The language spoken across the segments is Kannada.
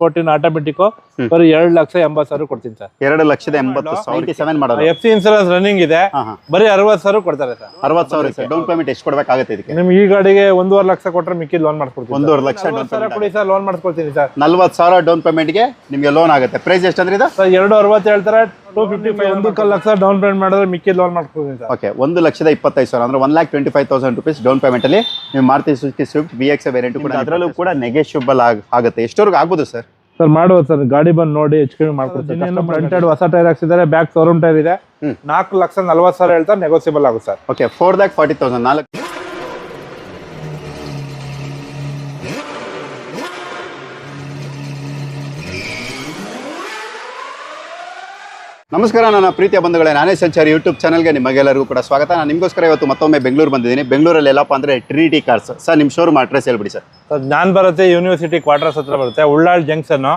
ಫೋರ್ಟೀನ್ ಆಟೋಮೆಟಿಕ್ ಬರೀ ಎರಡು ಲಕ್ಷ ಎಂಬತ್ ಸಾವಿರ ಕೊಡ್ತೀನಿ ಸರ್. ಎರಡು ಲಕ್ಷದ ಎಂಬತ್ತು ಸಾವಿರ ಸೆವೆನ್ ಮಾಡೋದು. ಎಫ್ ಸಿ ಇನ್ಸೂರೆನ್ಸ್ ರನ್ನಿಂಗ್ ಇದೆ. ಬರೀ ಅರವತ್ ಸಾವಿರ ಕೊಡ್ತಾರೆ ಸರ್. ಅರವತ್ತು ಸಾವಿರ ಸರ್. ಡೌನ್ ಪೇಮೆಂಟ್ ಎಷ್ಟು ಕೊಡಬೇಕಾಗುತ್ತೆ ಇದಕ್ಕೆ? ನಿಮ್ಗೆ ಈ ಗಾಡಿಗೆ ಒಂದೂವರೆ ಲಕ್ಷ ಕೊಟ್ರೆ ಮಿಕ್ಕಿ ಲೋನ್ ಮಾಡ್ಕೊಡ್ತೀನಿ ಒಂದೂವರೆ ಲಕ್ಷ ಡೌನ್ ಕೊಡಿ ಸರ್ ಲೋನ್ ಮಾಡ್ಕೊಡ್ತೀನಿ ಸರ್. ನಲ್ವತ್ತು ಸಾವಿರ ಡೌನ್ ಪೇಮೆಂಟ್ಗೆ ನಿಮಗೆ ಲೋನ್ ಆಗುತ್ತೆ. ಪ್ರೈಸ್ ಎಷ್ಟಂದ್ರೆ ಇದು? ಸರ್ ಎರಡು ಅರವತ್ತು ಹೇಳ್ತಾರೆ. ಟೂ ಫಿಫ್ಟಿ ಫೈವ್ ಒಂದು ಲಕ್ಷ ಡೌನ್ ಪೇಮೆಂಟ್ ಮಾಡಿದ್ರೆ ಮಿಕ್ಕಿ ಲೋನ್ ಮಾಡ್ಕೊಡ್ತೀನಿ ಸರ್. ಓಕೆ ಒಂದು ಲಕ್ಷದ ಇಪ್ಪತ್ತೈದು ಸಾವಿರ. ಅಂದ್ರೆ one lakh twenty five thousand rupees down payment ಅಲ್ಲಿ ನೀವು Maruti Suzuki Swift B X variant ಕೂಡ ಅದರಲ್ಲೂ ಕೂಡ ನೆಗೆಶಿಬಲ್ ಆಗುತ್ತೆ. ಎಷ್ಟೋರ್ಗೆ ಆಗ್ಬೋದು ಸರ್? ಸರ್ ಮಾಡುವ ಸರ್. ಗಾಡಿ ಬಂದು ನೋಡಿ ಹೆಚ್ಚು ಕಡಿಮೆ ಮಾಡ್ಕೊಡ್ತೀನಿ ಹೊಸ ಟೈರ್ ಹಾಕ್ಸಿದ್ದಾರೆ. ಬ್ಯಾಕ್ ಶೋರೂಮ್ ಟೈರ್ ಇದೆ. ನಾಲ್ಕು ಲಕ್ಷ ನಲ್ವತ್ತು ಸಾವಿರ ಹೇಳ್ತಾರೆ ನೆಗೋಸಿಯಬಲ್ ಆಗುತ್ತೆ sir. Okay four lakh forty thousand ನಾಲ್ಕು ನಮಸ್ಕಾರ ನನ್ನ ಪ್ರೀತಿಯ ಬಂಧುಗಳೇ. ನಾನೇ ಸಂಚಾರಿ ಯೂಟ್ಯೂಬ್ ಚಾನಲ್ಗೆ ನಿಮಗೆಲ್ಲರಿಗೂ ಕೂಡ ಸ್ವಾಗತ. ನಾನು ನಿಮಗೋಸ್ಕರ ಇವತ್ತು ಮತ್ತೊಮ್ಮೆ ಬೆಂಗಳೂರು ಬಂದಿದ್ದೀನಿ. ಬೆಂಗಳೂರಲ್ಲಿ ಎಲ್ಲಪ್ಪ ಅಂದರೆ ಟ್ರಿನಿಟಿ ಕಾರ್ಸ್ ಸರ್ ನಿಮ್ಮ ಶೋರೂಮ್ ಅಡ್ರೆಸ್ ಹೇಳ್ಬಿಡಿ ಸರ್ ಸರ್ ನಾನು ಬರುತ್ತೆ ಯೂನಿವರ್ಸಿಟಿ ಕ್ವಾರ್ಟರ್ಸ್ ಹತ್ರ ಬರುತ್ತೆ. ಉಳ್ಳಾಳ್ ಜಂಕ್ಷನ್.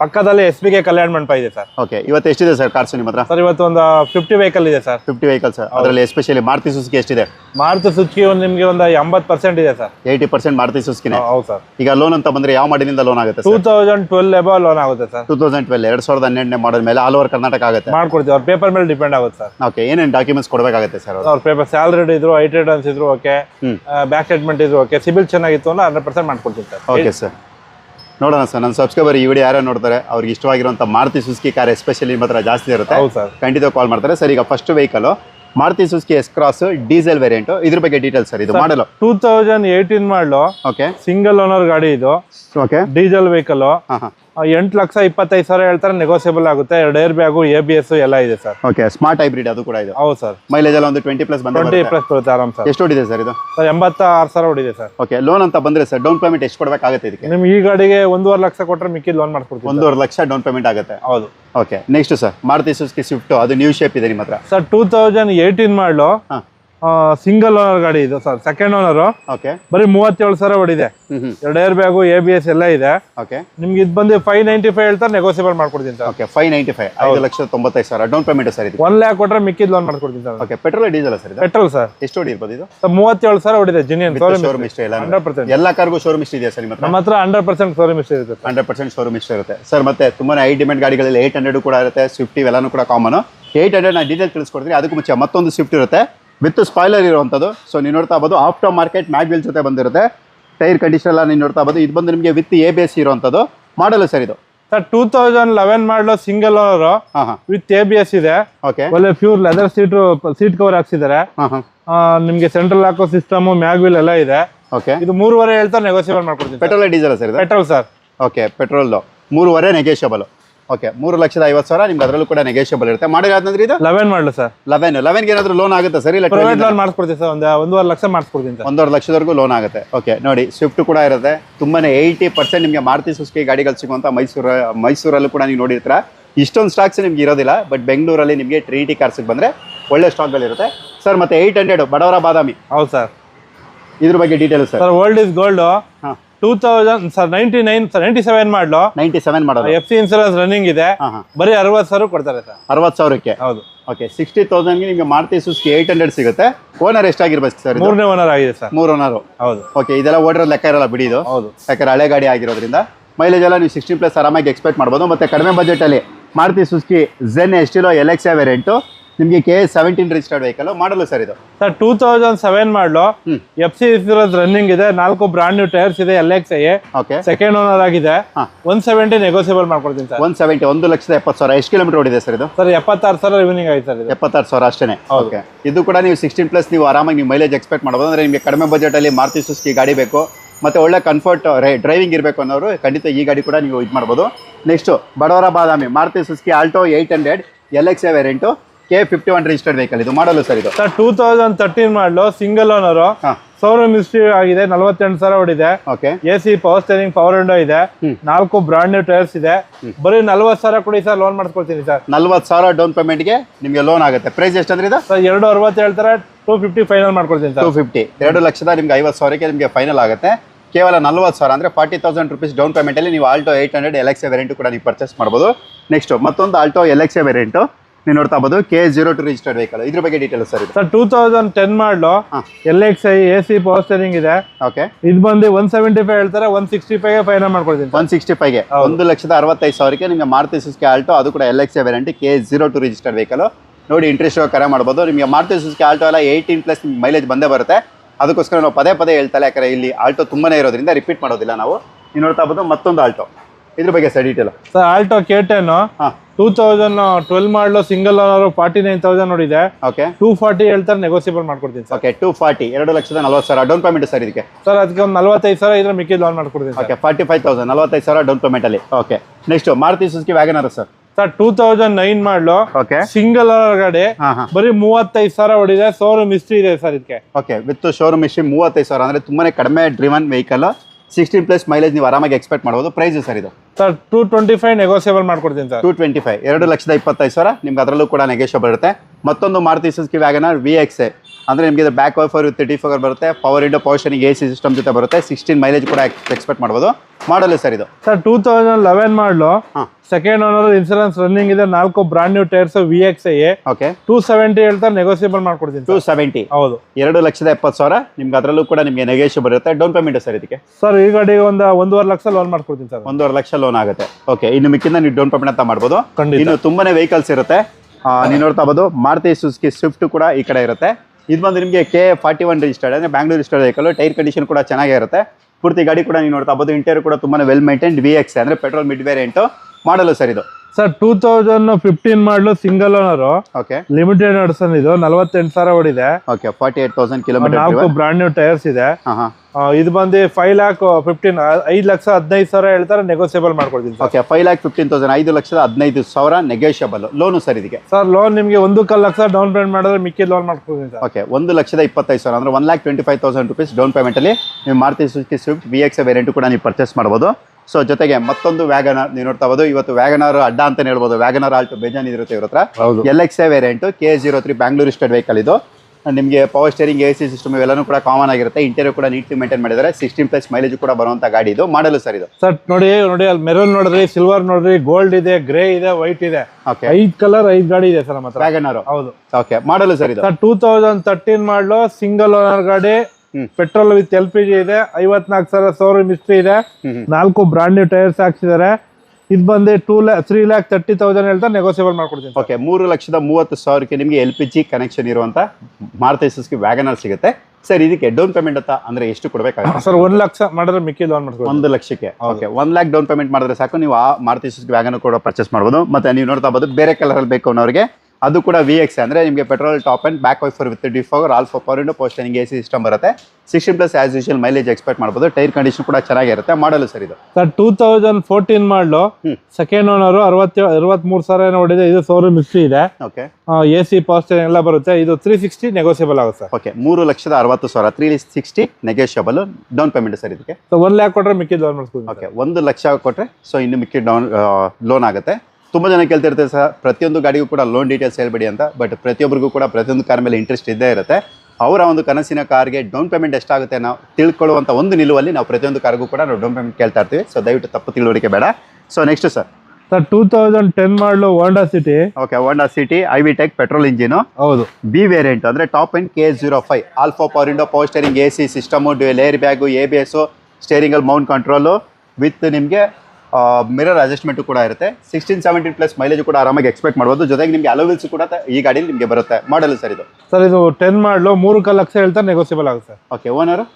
ಪಕ್ಕದಲ್ಲಿ ಎಸ್ ಬಿ ಕೆ ಕಲ್ಯಾಣ ಮಂಟಪ ಇದೆ ಸರ್ ಓಕೆ ಇವತ್ತು ಎಷ್ಟಿದೆ ಸರ್ ಕಾರ್ಸ್ ನಿಮ್ಮ ಹತ್ರ? ಸರ್ ಇವತ್ತು ಒಂದು ಫಿಫ್ಟಿ ವೆಹಿಕಲ್ ಇದೆ ಸರ್ ಫಿಫ್ಟಿ ವೆಹಿಕಲ್ಸ್ ಅದರಲ್ಲಿ ಎಸ್ಪೆಷಲಿ ಮಾರುತಿ ಸುಸ್ಕಿ ಎಷ್ಟಿದೆ? ಮಾರುತಿ ಸುಸುಕಿ ಒಂದು ನಿಮಗೆ ಒಂದು ಎಂಬತ್ತು ಪರ್ಸೆಂಟ್ ಇದೆ ಸರ್ ಏಯ್ಟಿ ಪರ್ಸೆಂಟ್ ಮಾರುತಿ ಸುಸ್ಕಿನೇ ಹೌದು ಸರ್ ಈಗ ಲೋನ್ ಅಂತ ಬಂದರೆ ಯಾವ ಮಾಡಿನಿಂದ ಲೋನ್ ಆಗುತ್ತೆ two sir thousand twelve above loan ಆಗುತ್ತೆ ಸರ್ ಟೂ ತೌಸಂಡ್ ಟ್ವೆಲ್ ಎರಡು ಸಾವಿರದ ಹನ್ನೆರಡನೇ ಮಾಡಲ್ ಮೇಲೆ ಆಲ್ ಓವರ್ ಕರ್ನಾಟಕ ಆಗುತ್ತೆ. ಮಾಡ್ಕೊಡ್ತೀವಿ. ಅವ್ರ ಪೇಪರ್ ಮೇಲೆ ಡಿಪೆಂಡ್ ಆಗುತ್ತೆ ಸರ್. ಓಕೆ ಏನೇನು ಡಾಕ್ಯುಮೆಂಟ್ಸ್ ಕೊಡಬೇಕಾಗುತ್ತೆ ಸರ್ ಅವ್ರ? ಪೇಪರ್ ಸ್ಯಾಲರಿ ಇದ್ರು ಐ ರಿಟರ್ನ್ಸ್ ಇದ್ರು ಓಕೆ. ಬ್ಯಾಕ್ ಸ್ಟೇಟ್ಮೆಂಟ್ ಇದ್ರು ಓಕೆ ಸಿಬಿಲ್ ಚೆನ್ನಾಗಿತ್ತು ಅಂದ್ರೆ ಹಂಡ್ರೆಡ್ ಪರ್ಸೆಂಟ್ ಮಾಡ್ಕೊಡ್ತೀವಿ ಸರ್. ಓಕೆ ಸರ್ ನೋಡೋಣ ಸರ್ ನನ್ನ ಸಬ್ಸ್ಕ್ರೈಬರ್ ಈ ವಿಡಿಯೋ ಯಾರೋ ನೋಡ್ತಾರೆ ಅವ್ರಿಗೆ ಇಷ್ಟವಾಗಿರುವಂಥ ಮಾರುತಿ ಸುಸ್ಕಿ ಕಾರ್ ಎಸ್ಪೆಷಲಿ ನಿಮ್ಮ ಹತ್ರ ಜಾಸ್ತಿ ಇರುತ್ತೆ. ಹೌದು ಸರ್. ಖಂಡಿತ ಕಾಲ್ ಮಾಡ್ತಾರೆ. ಸರ್ ಈಗ first vehicle Maruti Suzuki S Cross diesel variant ಇದ್ರ ಬಗ್ಗೆ ಡೀಟೇಲ್ ಸರ್ ಇದು model two thousand eighteen model okay single owner ಗಾಡಿ ಇದು. ಓಕೆ ಡೀಸೆಲ್ ವೆಹಿಕಲ್ ಹಾಂ ಹಾಂ. ಎಂಟು ಲಕ್ಷ ಇಪ್ಪತ್ತೈದು ಸಾವಿರ ಹೇಳ್ತಾರೆ ನೆಗೋಸಿಯಬಲ್ ಆಗುತ್ತೆ. ಎರಡು air bag A B S ಎಲ್ಲ ಇದೆ ಸರ್. ಓಕೆ ಸ್ಮಾರ್ಟ್ ಹೈಬ್ರಿಡ್ ಅದು ಕೂಡ ಇದೆ. ಹೌದು ಸರ್. ಮೈಲೇಜ್ ಎಲ್ಲ ಒಂದು ಟ್ವೆಂಟಿ ಪ್ಲಸ್ ಬಂದ ಟ್ವೆಂಟಿ ಪ್ಲಸ್ ಬರುತ್ತೆ ಆರಾಮ್ ಸರ್. ಎಷ್ಟು ಹೊಡಿದೆ ಸರ್ ಇದು? ಸರ್ ಎಂಬತ್ತ ಆರು ಸಾವಿರ ಹೊಡಿದೆ ಸರ್. ಓಕೆ ಲೋನ್ ಅಂತ ಬಂದ್ರೆ ಸರ್ ಡೌನ್ ಪೇಮೆಂಟ್ ಎಷ್ಟು ಕೊಡಬೇಕಾಗುತ್ತೆ ಇದಕ್ಕೆ? ನಿಮ್ಗೆ ಈ ಗಾಡಿಗೆ ಒಂದೂವರೆ ಲಕ್ಷ ಕೊಟ್ಟರೆ ಮಿಕ್ಕಿ ಲೋನ್ ಮಾಡ್ಕೊಡ್ತೀವಿ ಒಂದೂವರೆ ಲಕ್ಷ ಡೌನ್ ಪೇಮೆಂಟ್ ಆಗುತ್ತೆ. ಹೌದು. Okay next sir Maruti Suzuki Swift ಅದು ನ್ಯೂ ಶೇಪ್ ಇದೆ ನಿಮ್ಮ ಹತ್ರ. Sir two thousand eighteen model single owner ಗಾಡಿ ಇದು ಸರ್ ಸೆಕೆಂಡ್ ಓನರ್ ಓಕೆ ಬರೀ ಮೂವತ್ತೇಳು ಸಾವಿರ ಹೊಡಿದೆ. ಎರಡು air bag A B S ಎಲ್ಲ ಇದೆ. ಓಕೆ ನಿಮ್ಗೆ ಇದು ಬಂದು ಫೈವ್ ನೈಂಟಿ ಫೈವ್ ಹೇಳ್ತಾರೆ ನೆಗೋಸಿಯಬಲ್ ಮಾಡ್ಕೊಡ್ತೀನಿ sir. Okay five ninety five ಐದು ಲಕ್ಷದ ತೊಂಬತ್ತೈದು ಸಾವಿರ. ಡೌನ್ ಪೇಮೆಂಟ್ ಸರ್ ಇದು? ಒನ್ ಲ್ಯಾಕ್ ಕೊಟ್ಟರೆ ಮಿಕ್ಕಿದ್ ಲೋನ್ ಮಾಡ್ಕೊಡ್ತೀನಿ sir. Okay petrol diesel sir ಇದು? Petrol sir. ಎಷ್ಟು ಹೊಡಿಬೋದು ಇದು? ಸರ್ ಮೂವತ್ತೇಳು ಸಾವಿರ ಹೊಡಿದೆ ಜಿನಿಯನ್ ಶೋರೂಮ್ ಇಷ್ಟ. ಇಲ್ಲ ಹಂಡ್ರೆಡ್ ಪರ್ಸೆಂಟ್ ಎಲ್ಲ ಕಾರ್ಗೂ ಶೋರೂಮ್ ಇಷ್ಟ ಇದೆಯಾ ಸರ್ ನಿಮ್ಮ ಹತ್ರ? ನಮ್ಮ ಹತ್ರ ಹಂಡ್ರೆಡ್ ಪರ್ಸೆಂಟ್ ಶೋರೂಮ್ ಇಷ್ಟ ಇರುತ್ತೆ ಹಂಡ್ರೆಡ್ ಪರ್ಸೆಂಟ್ ಶೋರೂಮ್ ಇಷ್ಟ ಇರುತ್ತೆ. ಸರ್ ಮತ್ತೆ ತುಂಬಾ ಐ ಡಿಮೆಂಟ್ ಗಾಡಿಗಳಲ್ಲಿ ಏಟ್ ಹಂಡ್ರೆಡ್ ಕೂಡ ಇರುತ್ತೆ ಸ್ವಿಫ್ಟ್ ಇವೆಲ್ಲನೂ ಕೂಡ ಕಾಮನ್ ಏಯ್ಟ್ ಹಂಡ್ರೆಡ್ ನಾನು ಡೀಟೇಲ್ ತಿಳಿಸ್ಕೊಡ್ತೀನಿ. ಅದಕ್ಕೂ ಮುಂಚೆ ಮತ್ತೊಂದು ಸ್ವಿಫ್ಟ್ ಇರುತ್ತೆ. ವಿತ್ ಸ್ಪಾಯ್ಲರ್ ಇರುವಂಥದ್ದು ಸೊ ನೀವು ನೋಡ್ತಾ ಇರ್ಬೋದು ಆಫ್ಟರ್ ಮಾರ್ಕೆಟ್ ಮ್ಯಾಗ್ವಿಲ್ ಜೊತೆ ಬಂದಿರುತ್ತೆ. ಟೈರ್ ಕಂಡೀಷನ್ ಎಲ್ಲ ನೀವು ನೋಡ್ತಾ ಇರ್ಬೋದು. ಇದು ಬಂದು ನಿಮಗೆ ವಿತ್ ಎ ಬಿ ಎಸ್ ಇರುವಂಥದ್ದು ಮಾಡಲು ಸರ್ ಇದು. Sir two thousand eleven model single owner with A B S ಇದೆ. ಓಕೆ ಒಳ್ಳೆ pure leather seat seat cover ಹಾಕ್ಸಿದ್ದಾರೆ. ನಿಮಗೆ ಸೆಂಟ್ರಲ್ ಹಾಕೋ ಸಿಸ್ಟಮ್ ಮ್ಯಾಗ್ವಿಲ್ ಎಲ್ಲ ಇದೆ. ಓಕೆ ಇದು ಮೂರುವರೆ ಹೇಳ್ತಾರೆ ನೆಗೋಸಿಯಬಲ್ ಮಾಡ್ಕೊಡ್ತೀನಿ ಪೆಟ್ರೋಲ್ ಡೀಸೆಲ್ ಸರ್ ಇದು? ಪೆಟ್ರೋಲ್ ಸರ್ ಓಕೆ ಪೆಟ್ರೋಲ್ ಮೂರುವರೆ ನೆಗೆಷಿಯಬಲ್ ಓಕೆ ಮೂರು ಲಕ್ಷದ ಐವತ್ತು ಸಾವಿರ ನಿಮ್ಗೆ ಅದರಲ್ಲೂ ಕೂಡ ನೆಗೋಷಿಯಬಲ್ ಇರುತ್ತೆ. ಮಾಡಿ ಆದ್ನಂದ್ರೆ ಇದು? ಲೆವೆನ್ ಮಾಡಲು ಸರ್ ಲೆವೆನ್ ಲೆವೆನ್ಗೆ ಏನಾದರೂ ಲೋನ್ ಆಗುತ್ತೆ ಸರ್? ಇಲ್ಲ ಪ್ರೈವೇಟ್ ಲೋನ್ ಮಾಡಿಸ್ಕೊಡ್ತೀವಿ ಸರ್ ಒಂದು ಒಂದೂವರೆ ಲಕ್ಷ ಮಾಡಿಸ್ಕೊಡ್ತೀನಿ ಸರ್ ಒಂದೂವರೆ ಲಕ್ಷದವರೆಗೂ ಲೋನ್ ಆಗುತ್ತೆ. ಓಕೆ ನೋಡಿ ಸ್ವಿಫ್ಟ್ ಕೂಡ ಇರುತ್ತೆ. ತುಂಬಾನೇ ಏಯ್ಟಿ ಪರ್ಸೆಂಟ್ ನಿಮಗೆ ಮಾರುತಿ ಸುಸ್ಕಿ ಗಾಡಿಗಳು ಸಿಗುವಂಥ ಮೈಸೂರು ಮೈಸೂರಲ್ಲೂ ಕೂಡ ನೀವು ನೋಡಿರ್ತೀರ. ಇಷ್ಟೊಂದು ಸ್ಟಾಕ್ಸ್ ನಿಮ್ಗೆ ಇರೋದಿಲ್ಲ ಬಟ್ ಬೆಂಗಳೂರಲ್ಲಿ ನಿಮಗೆ ಟ್ರಿನಿಟಿ ಕಾರ್ಸಿಗೆ ಬಂದರೆ ಒಳ್ಳೆ ಸ್ಟಾಕ್ಗಳಿರುತ್ತೆ ಸರ್ ಮತ್ತೆ ಏಯ್ಟ್ ಹಂಡ್ರೆಡ್ ಬಡವರ ಬಾದಾಮಿ. ಹೌದು ಸರ್ ಇದ್ರ ಬಗ್ಗೆ details sir old is gold two thousand sir ninety nine sir ninety seven model ninety seven ಮಾಡೋದು ಎಫ್ ಸಿ ಇನ್ಸೂರೆನ್ಸ್ ರನ್ನಿಂಗ್ ಇದೆ ಬರೀ ಅರವತ್ತು ಸಾವಿರ ಕೊಡ್ತಾರೆ ಸರ್ ಅರವತ್ತು ಸಾವಿರಕ್ಕೆ? ಹೌದು. ಓಕೆ ಸಿಕ್ಸ್ಟಿ ತೌಸಂಡ್ಗೆ ನಿಮಗೆ ಮಾರುತಿ ಸುಸ್ಕಿ ಏಯ್ಟ್ ಹಂಡ್ರೆಡ್ ಸಿಗುತ್ತೆ. ಓನರ್ ಎಷ್ಟಾಗಿರ್ಬೇಕು ಸರ್ ಮೂರನೇ ಓನರ್ ಆಗಿದೆ ಸರ್ ಮೂರು ಓನರು ಹೌದು. ಓಕೆ ಇದೆಲ್ಲ ಓಡಿರೋ ಲೆಕ್ಕ ಇರಲ್ಲ ಬಿಡಿ ಇದು. ಹೌದು. ಯಾಕಂದ್ರೆ ಹಳೆ ಗಾಡಿ ಆಗಿರೋದ್ರಿಂದ. ಮೈಲೇಜ್ ಎಲ್ಲ ನೀವು ಸಿಕ್ಸ್ಟೀನ್ ಪ್ಲಸ್ ಆರಾಮಾಗಿ ಎಕ್ಸ್ಪೆಕ್ಟ್ ಮಾಡ್ಬೋದು. ಮತ್ತೆ ಕಡಿಮೆ ಬಜೆಟಲ್ಲಿ Maruti Suzuki Zen Estilo L X variant ನಿಮಗೆ K S seventeen registered vehicle model sir ಇದು? Sir two thousand seven model. F C running ಇದೆ ನಾಲ್ಕು ಬ್ರಾಂಡ್ ನ್ಯೂ ಟೈರ್ಸ್ ಇದೆ L X I okay second owner ಆಗಿದೆ. ಒನ್ ಸೆವೆಂಟಿ ನೆಗೋಸಿಯಬಲ್ ಮಾಡ್ಕೊಡ್ತೀನಿ ಸರ್. ಒನ್ ಸೆವೆಂಟಿ ಒಂದು ಲಕ್ಷದ ಎಪ್ಪತ್ತು ಸಾವಿರ. ಎಷ್ಟು ಕಿಲೋಮೀಟರ್ ಓಡಿದೆ ಸರ್ ಇದು? ಸರ್ ಎಪ್ಪತ್ತಾರು ಸಾವಿರ ರಿವಿನಿಂಗ್ ಆಯ್ತು ಸರ್ ಇದು. ಎಪ್ಪತ್ತಾರು ಸಾವಿರ ಅಷ್ಟೇ ಓಕೆ ಇದು ಕೂಡ ನೀವು ಸಿಕ್ಸ್ಟೀನ್ ಪ್ಲಸ್ ನೀವು ಆರಾಮಾಗಿ ನೀವು ಮೈಲೇಜ್ ಎಕ್ಸ್ಪೆಕ್ಟ್ ಮಾಡಬಹುದು ಅಂದರೆ ನಿಮಗೆ ಕಡಿಮೆ ಬಜೆಟಲ್ಲಿ ಮಾರುತಿ ಸುಸ್ಕಿ ಗಾಡಿ ಬೇಕು. ಮತ್ತೆ ಒಳ್ಳೆ ಕಂಫರ್ಟ್ ಡ್ರೈವಿಂಗ್ ಇರಬೇಕು ಅನ್ನೋರು ಖಂಡಿತ ಈ ಗಾಡಿ ಕೂಡ ನೀವು ಇದು ಮಾಡ್ಬೋದು ನೆಕ್ಸ್ಟು ಬಡವರ ಬಾದಾಮಿ. Maruti Suzuki Alto eight hundred L X A variant K fifty one registered vehicle ಇದು ಮಾಡಲು ಸರ್ ಇದು. Sir two thousand thirteen model single owner ಹಾಂ. ಶೋರೂಮ್ ಹಿಸ್ಟ್ರಿ ಆಗಿದೆ ನಲವತ್ತೆಂಟು ಸಾವಿರ ಹೊಡಿದೆ okay A C power steering power window ಇದೆ. ನಾಲ್ಕು ಬ್ರಾಂಡ್ ನ್ಯೂ ಟೈರ್ಸ್ ಇದೆ. ಬರೀ ನಲ್ವತ್ತು ಸಾವಿರ ಕೊಡಿ ಸರ್ ಲೋನ್ ಮಾಡ್ಕೊಡ್ತೀನಿ ಸರ್. ನಲ್ವತ್ತು ಸಾವಿರ ಡೌನ್ ಪೇಮೆಂಟ್ಗೆ ನಿಮಗೆ ಲೋನ್ ಆಗುತ್ತೆ. ಪ್ರೈಸ್ ಎಷ್ಟಂದ್ರೆ ಇದು? ಸರ್ ಎರಡು ಅರವತ್ತು ಹೇಳ್ತಾರೆ ಟೂ ಫಿಫ್ಟಿ ಫೈನಲ್ ಮಾಡ್ಕೊಡ್ತೀನಿ ಟೂ ಸರ್ ಫಿಫ್ಟಿ ಎರಡು ಲಕ್ಷದ ನಿಮ್ಗೆ ಐವತ್ತು ಸಾವಿರಕ್ಕೆ ನಿಮಗೆ ಫೈನಲ್ ಆಗುತ್ತೆ. ಕೇವಲ ನಲ್ವತ್ತು ಸಾವಿರ ಅಂದರೆ ಫಾರ್ಟಿ ತೌಸಂಡ್ ರುಪೀಸ್ ಡೌನ್ ಪೇಮೆಂಟಲ್ಲಿ ನೀವು Alto eight hundred L X variant ಕೂಡ ನೀವು ಪರ್ಚೇಸ್ ಮಾಡ್ಬೋದು. ನೆಕ್ಸ್ಟ್ ಮತ್ತೊಂದು ಆಲ್ಟೋ ಎಲ್ ವೆರೆಂಟು ನೀವು ನೋಡ್ತಾ ಬೋದು K zero two registered vehicle ಇದ್ರ ಬಗ್ಗೆ details sir sir two thousand ten model. L X I A C power steering ಇದೆ. ಓಕೆ ಇದು ಬಂದು ಒನ್ ಸೆವೆಂಟಿ ಫೈವ್ ಹೇಳ್ತಾರೆ ಒನ್ ಸಿಕ್ಸ್ಟಿ ಫೈವ್ ಫೈನಲ್ ಮಾಡ್ಕೊಡ್ತೀನಿ ಒನ್ ಸಿಕ್ಸ್ಟಿ ಫೈವ್ಗೆ ಒಂದು ಲಕ್ಷದ ಅರವತ್ತೈದು ಸಾವಿರಕ್ಕೆ ನಿಮಗೆ ಮಾರುತಿ ಸುಸ್ಕಿ ಆಲ್ಟೋ ಅದು ಕೂಡ L X variety K zero two registered vehicle ನೋಡಿ ಇಂಟ್ರೆಸ್ಟ್ ಕರೆ ಮಾಡ್ಬೋದು. ನಿಮಗೆ ಮಾರುತಿ ಸುಸ್ಕಿ ಆಲ್ಟೋ ಎಲ್ಲ ಏಯ್ಟೀನ್ ಪ್ಲಸ್ ಮೈಲೇಜ್ ಬಂದೇ ಬರುತ್ತೆ. ಅದಕ್ಕೋಸ್ಕರ ನಾವು ಪದೇ ಪದೇ ಹೇಳ್ತಾರೆ ಯಾಕಂದ್ರೆ ಇಲ್ಲಿ ಆಲ್ಟೋ ತುಂಬಾನೇ ಇರೋದ್ರಿಂದ ರಿಪೀಟ್ ಮಾಡೋದಿಲ್ಲ ನಾವು. ನೀವು ನೋಡ್ತಾ ಬೋದು ಮತ್ತೊಂದು ಆಲ್ಟೋ ಇದ್ರ ಬಗ್ಗೆ sir detail sir Alto K ten two thousand twelve model single owner forty nine thousand ನೋಡಿದೆ. ಓಕೆ ಟೂ ಫಾರ್ಟಿ ಹೇಳ್ತಾರೆ ನೆಗೋಸಿಯಬಲ್ ಮಾಡ್ಕೊಡ್ತೀನಿ ಸರ್. ಓಕೆ ಟೂ ಫಾರ್ಟಿ ಎರಡು ಲಕ್ಷದ ನಲ್ವತ್ತು ಸಾವಿರ ಡೌನ್ ಪೇಮೆಂಟ್ ಸರ್ ಇದಕ್ಕೆ? ಸರ್ ಅದಕ್ಕೆ ಒಂದು ನಲವತ್ತೈದು ಸಾವಿರ ಇದ್ರೆ ಮಿಕ್ಕಿ ಲೋನ್ ಮಾಡ್ಕೊಡ್ತೀನಿ ಓಕೆ ಫಾರ್ಟಿ ಫೈವ್ ತೌಸಂಡ್ ನಲ್ವತ್ತೈದು ಸಾವಿರ ಡೌನ್ ಪೇಮೆಂಟ್ ಅಲ್ಲಿ. Okay next Maruti wagon WagonR sir? Sir two thousand nine model okay single owner ಗಾಡಿ ಬರೀ ಮೂವತ್ತೈದು ಸಾವಿರ ಹೊಡಿದೆ ಶೋರೂಮ್ ಹಿಸ್ಟ್ರಿ ಇದೆ ಸರ್ ಇದಕ್ಕೆ. ಓಕೆ ವಿತ್ ಶೋರೂಮ್ ಇಸ್ಟ್ರಿ ಮೂವತ್ತೈದು ಸಾವಿರ ಅಂದ್ರೆ ತುಂಬಾನೇ ಕಡಿಮೆ driven vehicle sixteen plus mileage ನೀವು ಆರಾಮಾಗಿ ಎಕ್ಸ್ಪೆಕ್ಟ್ ಮಾಡ್ಬೋದು. ಪ್ರೈಸ್ ಸರ್ ಇದು. Sir two twenty five negotiable ಮಾಡ್ಕೊಡ್ತೀನಿ ಸರ್. ಟೂ ಟ್ವೆಂಟಿ ಫೈವ್ ಎರಡು ಲಕ್ಷದ ಇಪ್ಪತ್ತೈದು ಸಾವಿರ. ನಿಮ್ಗೆ ಅದರಲ್ಲೂ ಕೂಡ ನೆಗೆಷಿಯಬಲ್ ಇರುತ್ತೆ. ಮತ್ತೊಂದು Maruti Suzuki WagonR V X A ಅಂದರೆ ನಿಮಗೆ ಇದು ಬ್ಯಾಕ್ ವೈಫರ್ ತರ್ಟಿ ಫೋರ್ ಬರುತ್ತೆ ಪವರ್ ಇಂಡೋ ಪವರ್ಷನಿಗೆ ಎ ಸಿ ಸಿಸ್ಟಮ್ ಜೊತೆ ಬರುತ್ತೆ ಸಿಕ್ಸ್ಟೀನ್ ಮೈಲೇಜ್ ಕೂಡ ಎಕ್ಸ್ಪೆಕ್ಟ್ ಮಾಡ್ಬೋದು. ಮಾಡಲ್ ಸರ್ ಇದು. Sir two thousand eleven model second owner insurance running ಇದೆ ನಾಲ್ಕು brand new tyres V X I okay two seventy ಹೇಳ್ತಾ ನೆಗೋಸಿಯಬಲ್ ಮಾಡ್ಕೊಡ್ತೀನಿ ಟೂ ಸೆವೆಂಟಿ ಹೌದು. ಎರಡು ಲಕ್ಷದ ಎಪ್ಪತ್ತು ಸಾವಿರ ನಿಮ್ಗೆ ಅದರಲ್ಲೂ ಕೂಡ ನಿಮಗೆ ನೆಗೆಷಿಯಬಲ್ ಬರುತ್ತೆ. ಡೌನ್ ಪೇಮೆಂಟ್ ಸರ್ ಇದಕ್ಕೆ? ಸರ್ ಈ ಗಾಡಿಗೆ ಒಂದು ಒಂದೂವರೆ ಲಕ್ಷ ಲೋನ್ ಮಾಡ್ಕೊಡ್ತೀನಿ ಸರ್. ಒಂದೂವರೆ ಲಕ್ಷ ಲೋನ್ ಆಗುತ್ತೆ. ಓಕೆ ಇನ್ನು ಮಿಕ್ಕಿಂದ ನೀವು ಡೌನ್ ಪೇಮೆಂಟ್ ಅಂತ ಮಾಡ್ಬೋದು. ಇನ್ನು ತುಂಬಾನೇ ವೆಹಿಕಲ್ಸ್ ಇರುತ್ತೆ. ನೀವು ನೋಡ್ತಾ ಬೋದು ಮಾರುತಿ ಸುಸ್ಕಿ ಸ್ವಿಫ್ಟ್ ಕೂಡ ಈ ಕಡೆ ಇರುತ್ತೆ. ಇದು ಬಂದು ನಿಮಗೆ ಕೆ ಫಾರ್ಟಿ ಒನ್ ರಿಜಿಸ್ಟರ್ಡ್ ಅಂದರೆ Bangalore registered vehicle tyre condition ಕೂಡ ಚೆನ್ನಾಗಿರುತ್ತೆ. ಪೂರ್ತಿ ಗಾಡಿ ಕೂಡ ನೀವು ನೋಡ್ತಾ ಬೋದು ಇಂಟೀರಿಯರ್ ಕೂಡ ತುಂಬಾ ವೆಲ್ ಮೈಂಟೈನ್ಡ್ ವಿ ಎಕ್ಸ್ ಅಂದರೆ petrol mid variant model sir ಇದು? Sir two thousand fifteen model single owner okay limited ನಡ್ಸನ್ ಇದು. ನಲವತ್ತೆಂಟು ಸಾವಿರ ಓಡಿದೆ. Okay forty eight thousand kilometre ನಾಲ್ಕು ಬ್ರಾಂಡ್ ನ್ಯೂ ಟೈರ್ಸ್ ಇದೆ. ಹಾಂ ಇದು ಬಂದು ಫೈವ್ ಲ್ಯಾಕ್ ಫಿಫ್ಟೀನ್ ಐದು ಲಕ್ಷ ಹದಿನೈದು ಸಾವಿರ ಹೇಳ್ತಾರೆ ನೆಗೋಸಿಯಬಲ್ ಮಾಡ್ಕೊಡ್ತೀನಿ sir. Okay five lakh fifteen thousand ಐದು ಲಕ್ಷದ ಹದಿನೈದು ಸಾವಿರ ನೆಗೋಷಿಯಬಲ್ ಲೋನು ಸರ್ ಇದಕ್ಕೆ? ಸರ್ ಲೋನ್ ನಿಮಗೆ ಒಂದು ಕಾಲ್ ಲಕ್ಷ ಡೌನ್ ಪೇಮೆಂಟ್ ಮಾಡಿದ್ರೆ ಮಿಕ್ಕಿ ಲೋನ್ ಮಾಡ್ಕೊಡ್ತೀನಿ ಸರ್. ಓಕೆ ಒಂದು ಲಕ್ಷದ ಇಪ್ಪತ್ತೈದು ಸಾವಿರ. ಅಂದ್ರೆ one lakh twenty five thousand rupees down ಪೇಮೆಂಟಲ್ಲಿ ನೀವು Maruti Suzuki Swift V X variant ಕೂಡ ನೀವು ಪರ್ಚೇಸ್ ಮಾಡ್ಬೋದು. ಸೊ ಜೊತೆಗೆ ಮತ್ತೊಂದು ವ್ಯಾಗನರ್ ನೀವು ನೋಡ್ತಾ ಹೋದು ಇವತ್ತು ವ್ಯಾಗನರ್ ಅಡ್ಡ ಅಂತ ಹೇಳ್ಬೋದು. ವ್ಯಾಗನರ್ ಆಲ್ಟು ಬೇಜಾನ್ ಇರುತ್ತೆ ಇವ್ರ ಹತ್ರ. L X A variant K zero three Bangalore state vehicle ಇದು. ನಿಮಗೆ power steering A C system ಇವೆಲ್ಲನೂ ಕೂಡ ಕಾಮನ್ ಆಗಿರುತ್ತೆ. ಇಂಟೀರಿಯರ್ ಕೂಡ ನೀಟ್ಲಿ ಮೇಂಟೈನ್ ಮಾಡಿದ್ದಾರೆ. ಸಿಕ್ಸ್ಟೀನ್ ಪ್ಲಸ್ ಮೈಲೇಜ್ ಕೂಡ ಬರುವಂತ ಗಾಡಿ ಇದು. ಮಾಡಲು ಸರ್ ಇದು. ಸರ್ ನೋಡಿ ನೋಡಿ ಅಲ್ಲಿ ಮೆರೂನ್ ನೋಡ್ರಿ ಸಿಲ್ವರ್ ನೋಡ್ರಿ ಗೋಲ್ಡ್ ಇದೆ ಗ್ರೇ ಇದೆ ವೈಟ್ ಇದೆ. ಐದ್ ಕಲರ್ ಐದ್ ಗಾಡಿ ಇದೆ ಸರ್ ನಮ್ಮ ಹತ್ರ. ವ್ಯಾಗನರು ಹೌದು. ಓಕೆ ಮಾಡಲು ಸರ್ ಇದು. Sir two thousand thirteen model single owner ಗಾಡಿ. Petrol with L P G ಇದೆ ಐವತ್ನಾಲ್ಕು ಸಾವಿರ ಸೌರ ಮಿಸ್ಟ್ರಿ ಇದೆ. ನಾಲ್ಕು ಬ್ರಾಂಡ್ ನ್ಯೂ ಟೈರ್ಸ್ ಹಾಕ್ಸಿದ್ದಾರೆ. ಇದು ಬಂದು two lakh three lakh thirty thousand ಹೇಳ್ತಾ ನೆಗೋಸಿಯಬಲ್ ಮಾಡ್ಕೊಡ್ತೀನಿ ಓಕೆ ಮೂರು ಲಕ್ಷದ ಮೂವತ್ತು ಸಾವಿರಕ್ಕೆ ನಿಮಗೆ ಎಲ್ ಪಿ ಜಿ ಕನೆಕ್ಷನ್ ಇರುವಂತ ಮಾರುತಿ ಸುಜುಕಿ ವ್ಯಾಗನರ್ ಸಿಗುತ್ತೆ. ಸರ್ ಇದಕ್ಕೆ ಡೌನ್ ಪೇಮೆಂಟ್ ಅಂತ ಅಂದ್ರೆ ಎಷ್ಟು ಕೊಡಬೇಕಾಗುತ್ತೆ? ಸರ್ ಒಂದು ಲಕ್ಷ ಮಾಡಿದ್ರೆ ಮಿಕ್ಕಿ ಲೋನ್ ಮಾಡ್ಕೊಡ್ತೀನಿ. ಒಂದು ಲಕ್ಷಕ್ಕೆ. Okay one lakh down payment ಮಾಡಿದ್ರೆ ಸಾಕು. ನೀವು ಆ ಮಾರುತಿ ಸುಸ್ಕಿ ವ್ಯಾಗನ್ ಕೂಡ ಪರ್ಚೇಸ್ ಮಾಡ್ಬೋದು. ಮತ್ತೆ ನೀವು ನೋಡ್ತಾ ಬೋದು ಬೇರೆ ಅಲ್ಲಿ ಬೇಕು ಅನ್ನೋರಿಗೆ ಅದು ಕೂಡ ವಿ ಎಕ್ಸ್ ಅಂದ್ರೆ ನಿಮಗೆ petrol top and back wiper with ಡಿಫೋರ್ ಆಲ್ಫೋ ಪವರ್ ಇಂಡು ನಿಮಗೆ ಎ ಸಿ ಸಿಸ್ಟಮ್ ಬರುತ್ತೆ. Sixteen plus as usual mileage expect ಮಾಡ್ಬೋದು. ಟೈರ್ ಕಂಡೀಷನ್ ಕೂಡ ಚೆನ್ನಾಗಿರುತ್ತೆ. ಮಾಡಲು ಸರ್ ಇದು. Sir two thousand fourteen model. Second owner ಅರವತ್ತೇಳು ಅರವತ್ಮೂರು ಸಾವಿರ ಏನೋ ಹೊಡಿದೆ ಇದು ಶೋರೂಮ್ ಹಿಸ್ಟ್ರಿ ಇದೆ. ಓಕೆ ಎ ಸಿ ಪಾಸ್ಟರ್ ಎಲ್ಲ ಬರುತ್ತೆ? ಇದು ತ್ರೀ ಸಿಕ್ಸ್ಟಿ ನೆಗೋಸಿಯಬಲ್ ಆಗುತ್ತೆ ಸರ್. ಓಕೆ ಮೂರು ಲಕ್ಷದ ಅರವತ್ತು ಸಾವಿರ. Three sixty negotiable down payment sir ಇದಕ್ಕೆ. ಸೊ ಒನ್ ಲ್ಯಾಕ್ ಕೊಟ್ಟರೆ ಮಿಕ್ಕಿ ಲೋನ್ ಮಾಡ್ಕೊಂಡು ಓಕೆ ಒಂದು ಲಕ್ಷ ಕೊಟ್ಟರೆ ಸೊ ಇನ್ನು ಮಿಕ್ಕಿ ಡೌನ್ ಲೋನ್ ಆಗುತ್ತೆ. ತುಂಬ ಜನ ಕೇಳ್ತಿರ್ತಾರೆ ಸರ್ ಪ್ರತಿಯೊಂದು ಗಾಡಿಗೂ ಕೂಡ ಲೋನ್ ಡೀಟೇಲ್ಸ್ ಹೇಳ್ಬೇಡಿ ಅಂತ ಬಟ್ ಪ್ರತಿಯೊಬ್ಬರಿಗೂ ಕೂಡ ಪ್ರತಿಯೊಂದು ಕಾರ್ ಮೇಲೆ ಇಂಟ್ರೆಸ್ಟ್ ಇದ್ದೇ ಇರುತ್ತೆ. ಅವರ ಒಂದು ಕನಸಿನ ಕಾರ್ಗೆ ಡೌನ್ ಪೇಮೆಂಟ್ ಎಷ್ಟಾಗುತ್ತೆ ನಾವು ತಿಳ್ಕೊಳ್ಳುವಂಥ ಒಂದು ನಿಲುವಲ್ಲಿ ನಾವು ಪ್ರತಿಯೊಂದು ಕಾರ್ಗೂ ಕೂಡ ನಾವು ಡೌನ್ ಪೇಮೆಂಟ್ ಕೇಳ್ತಾ ಇರ್ತೀವಿ. ಸೊ ದಯವಿಟ್ಟು ತಪ್ಪು ತಿಳುವಳಿಕೆ ಬೇಡ. So next sir sir two thousand ten model Honda City okay Honda City I V tech petrol engine ಹೌದು. ಬಿ ವೇರಿಯಂಟ್ ಅಂದರೆ top end K zero five alpha power window power steering A C system dual air bag A B S ಸ್ಟೇರಿಂಗಲ್ಲಿ mount control with ನಿಮಗೆ ಮಿರರ್ ಅಡ್ಜಸ್ಟ್ಮೆಂಟು ಕೂಡ ಇರುತ್ತೆ. ಸಿಕ್ಸ್ಟೀನ್ ಸೆವೆಂಟೀನ್ ಪ್ಲಸ್ ಮೈಲೇಜ್ ಕೂಡ ಆರಾಮಾಗಿ ಎಕ್ಸ್ಪೆಕ್ಟ್ ಮಾಡ್ಬೋದು. ಜೊತೆಗೆ ನಿಮಗೆ ಅಲೋವಿಲ್ಸ್ ಕೂಡ ಈ ಗಾಡಿಯಲ್ಲಿ ನಿಮಗೆ ಬರುತ್ತೆ. ಮಾಡಲ್ ಸರ್ ಇದು. ಸರ್ ಇದು ಟೆನ್ ಮಾಡಲು ಮೂರು ಕಾಲು ಲಕ್ಷ ಹೇಳ್ತಾರೆ ನೆಗೋಸಿಯಬಲ್ ಆಗುತ್ತೆ. Okay owner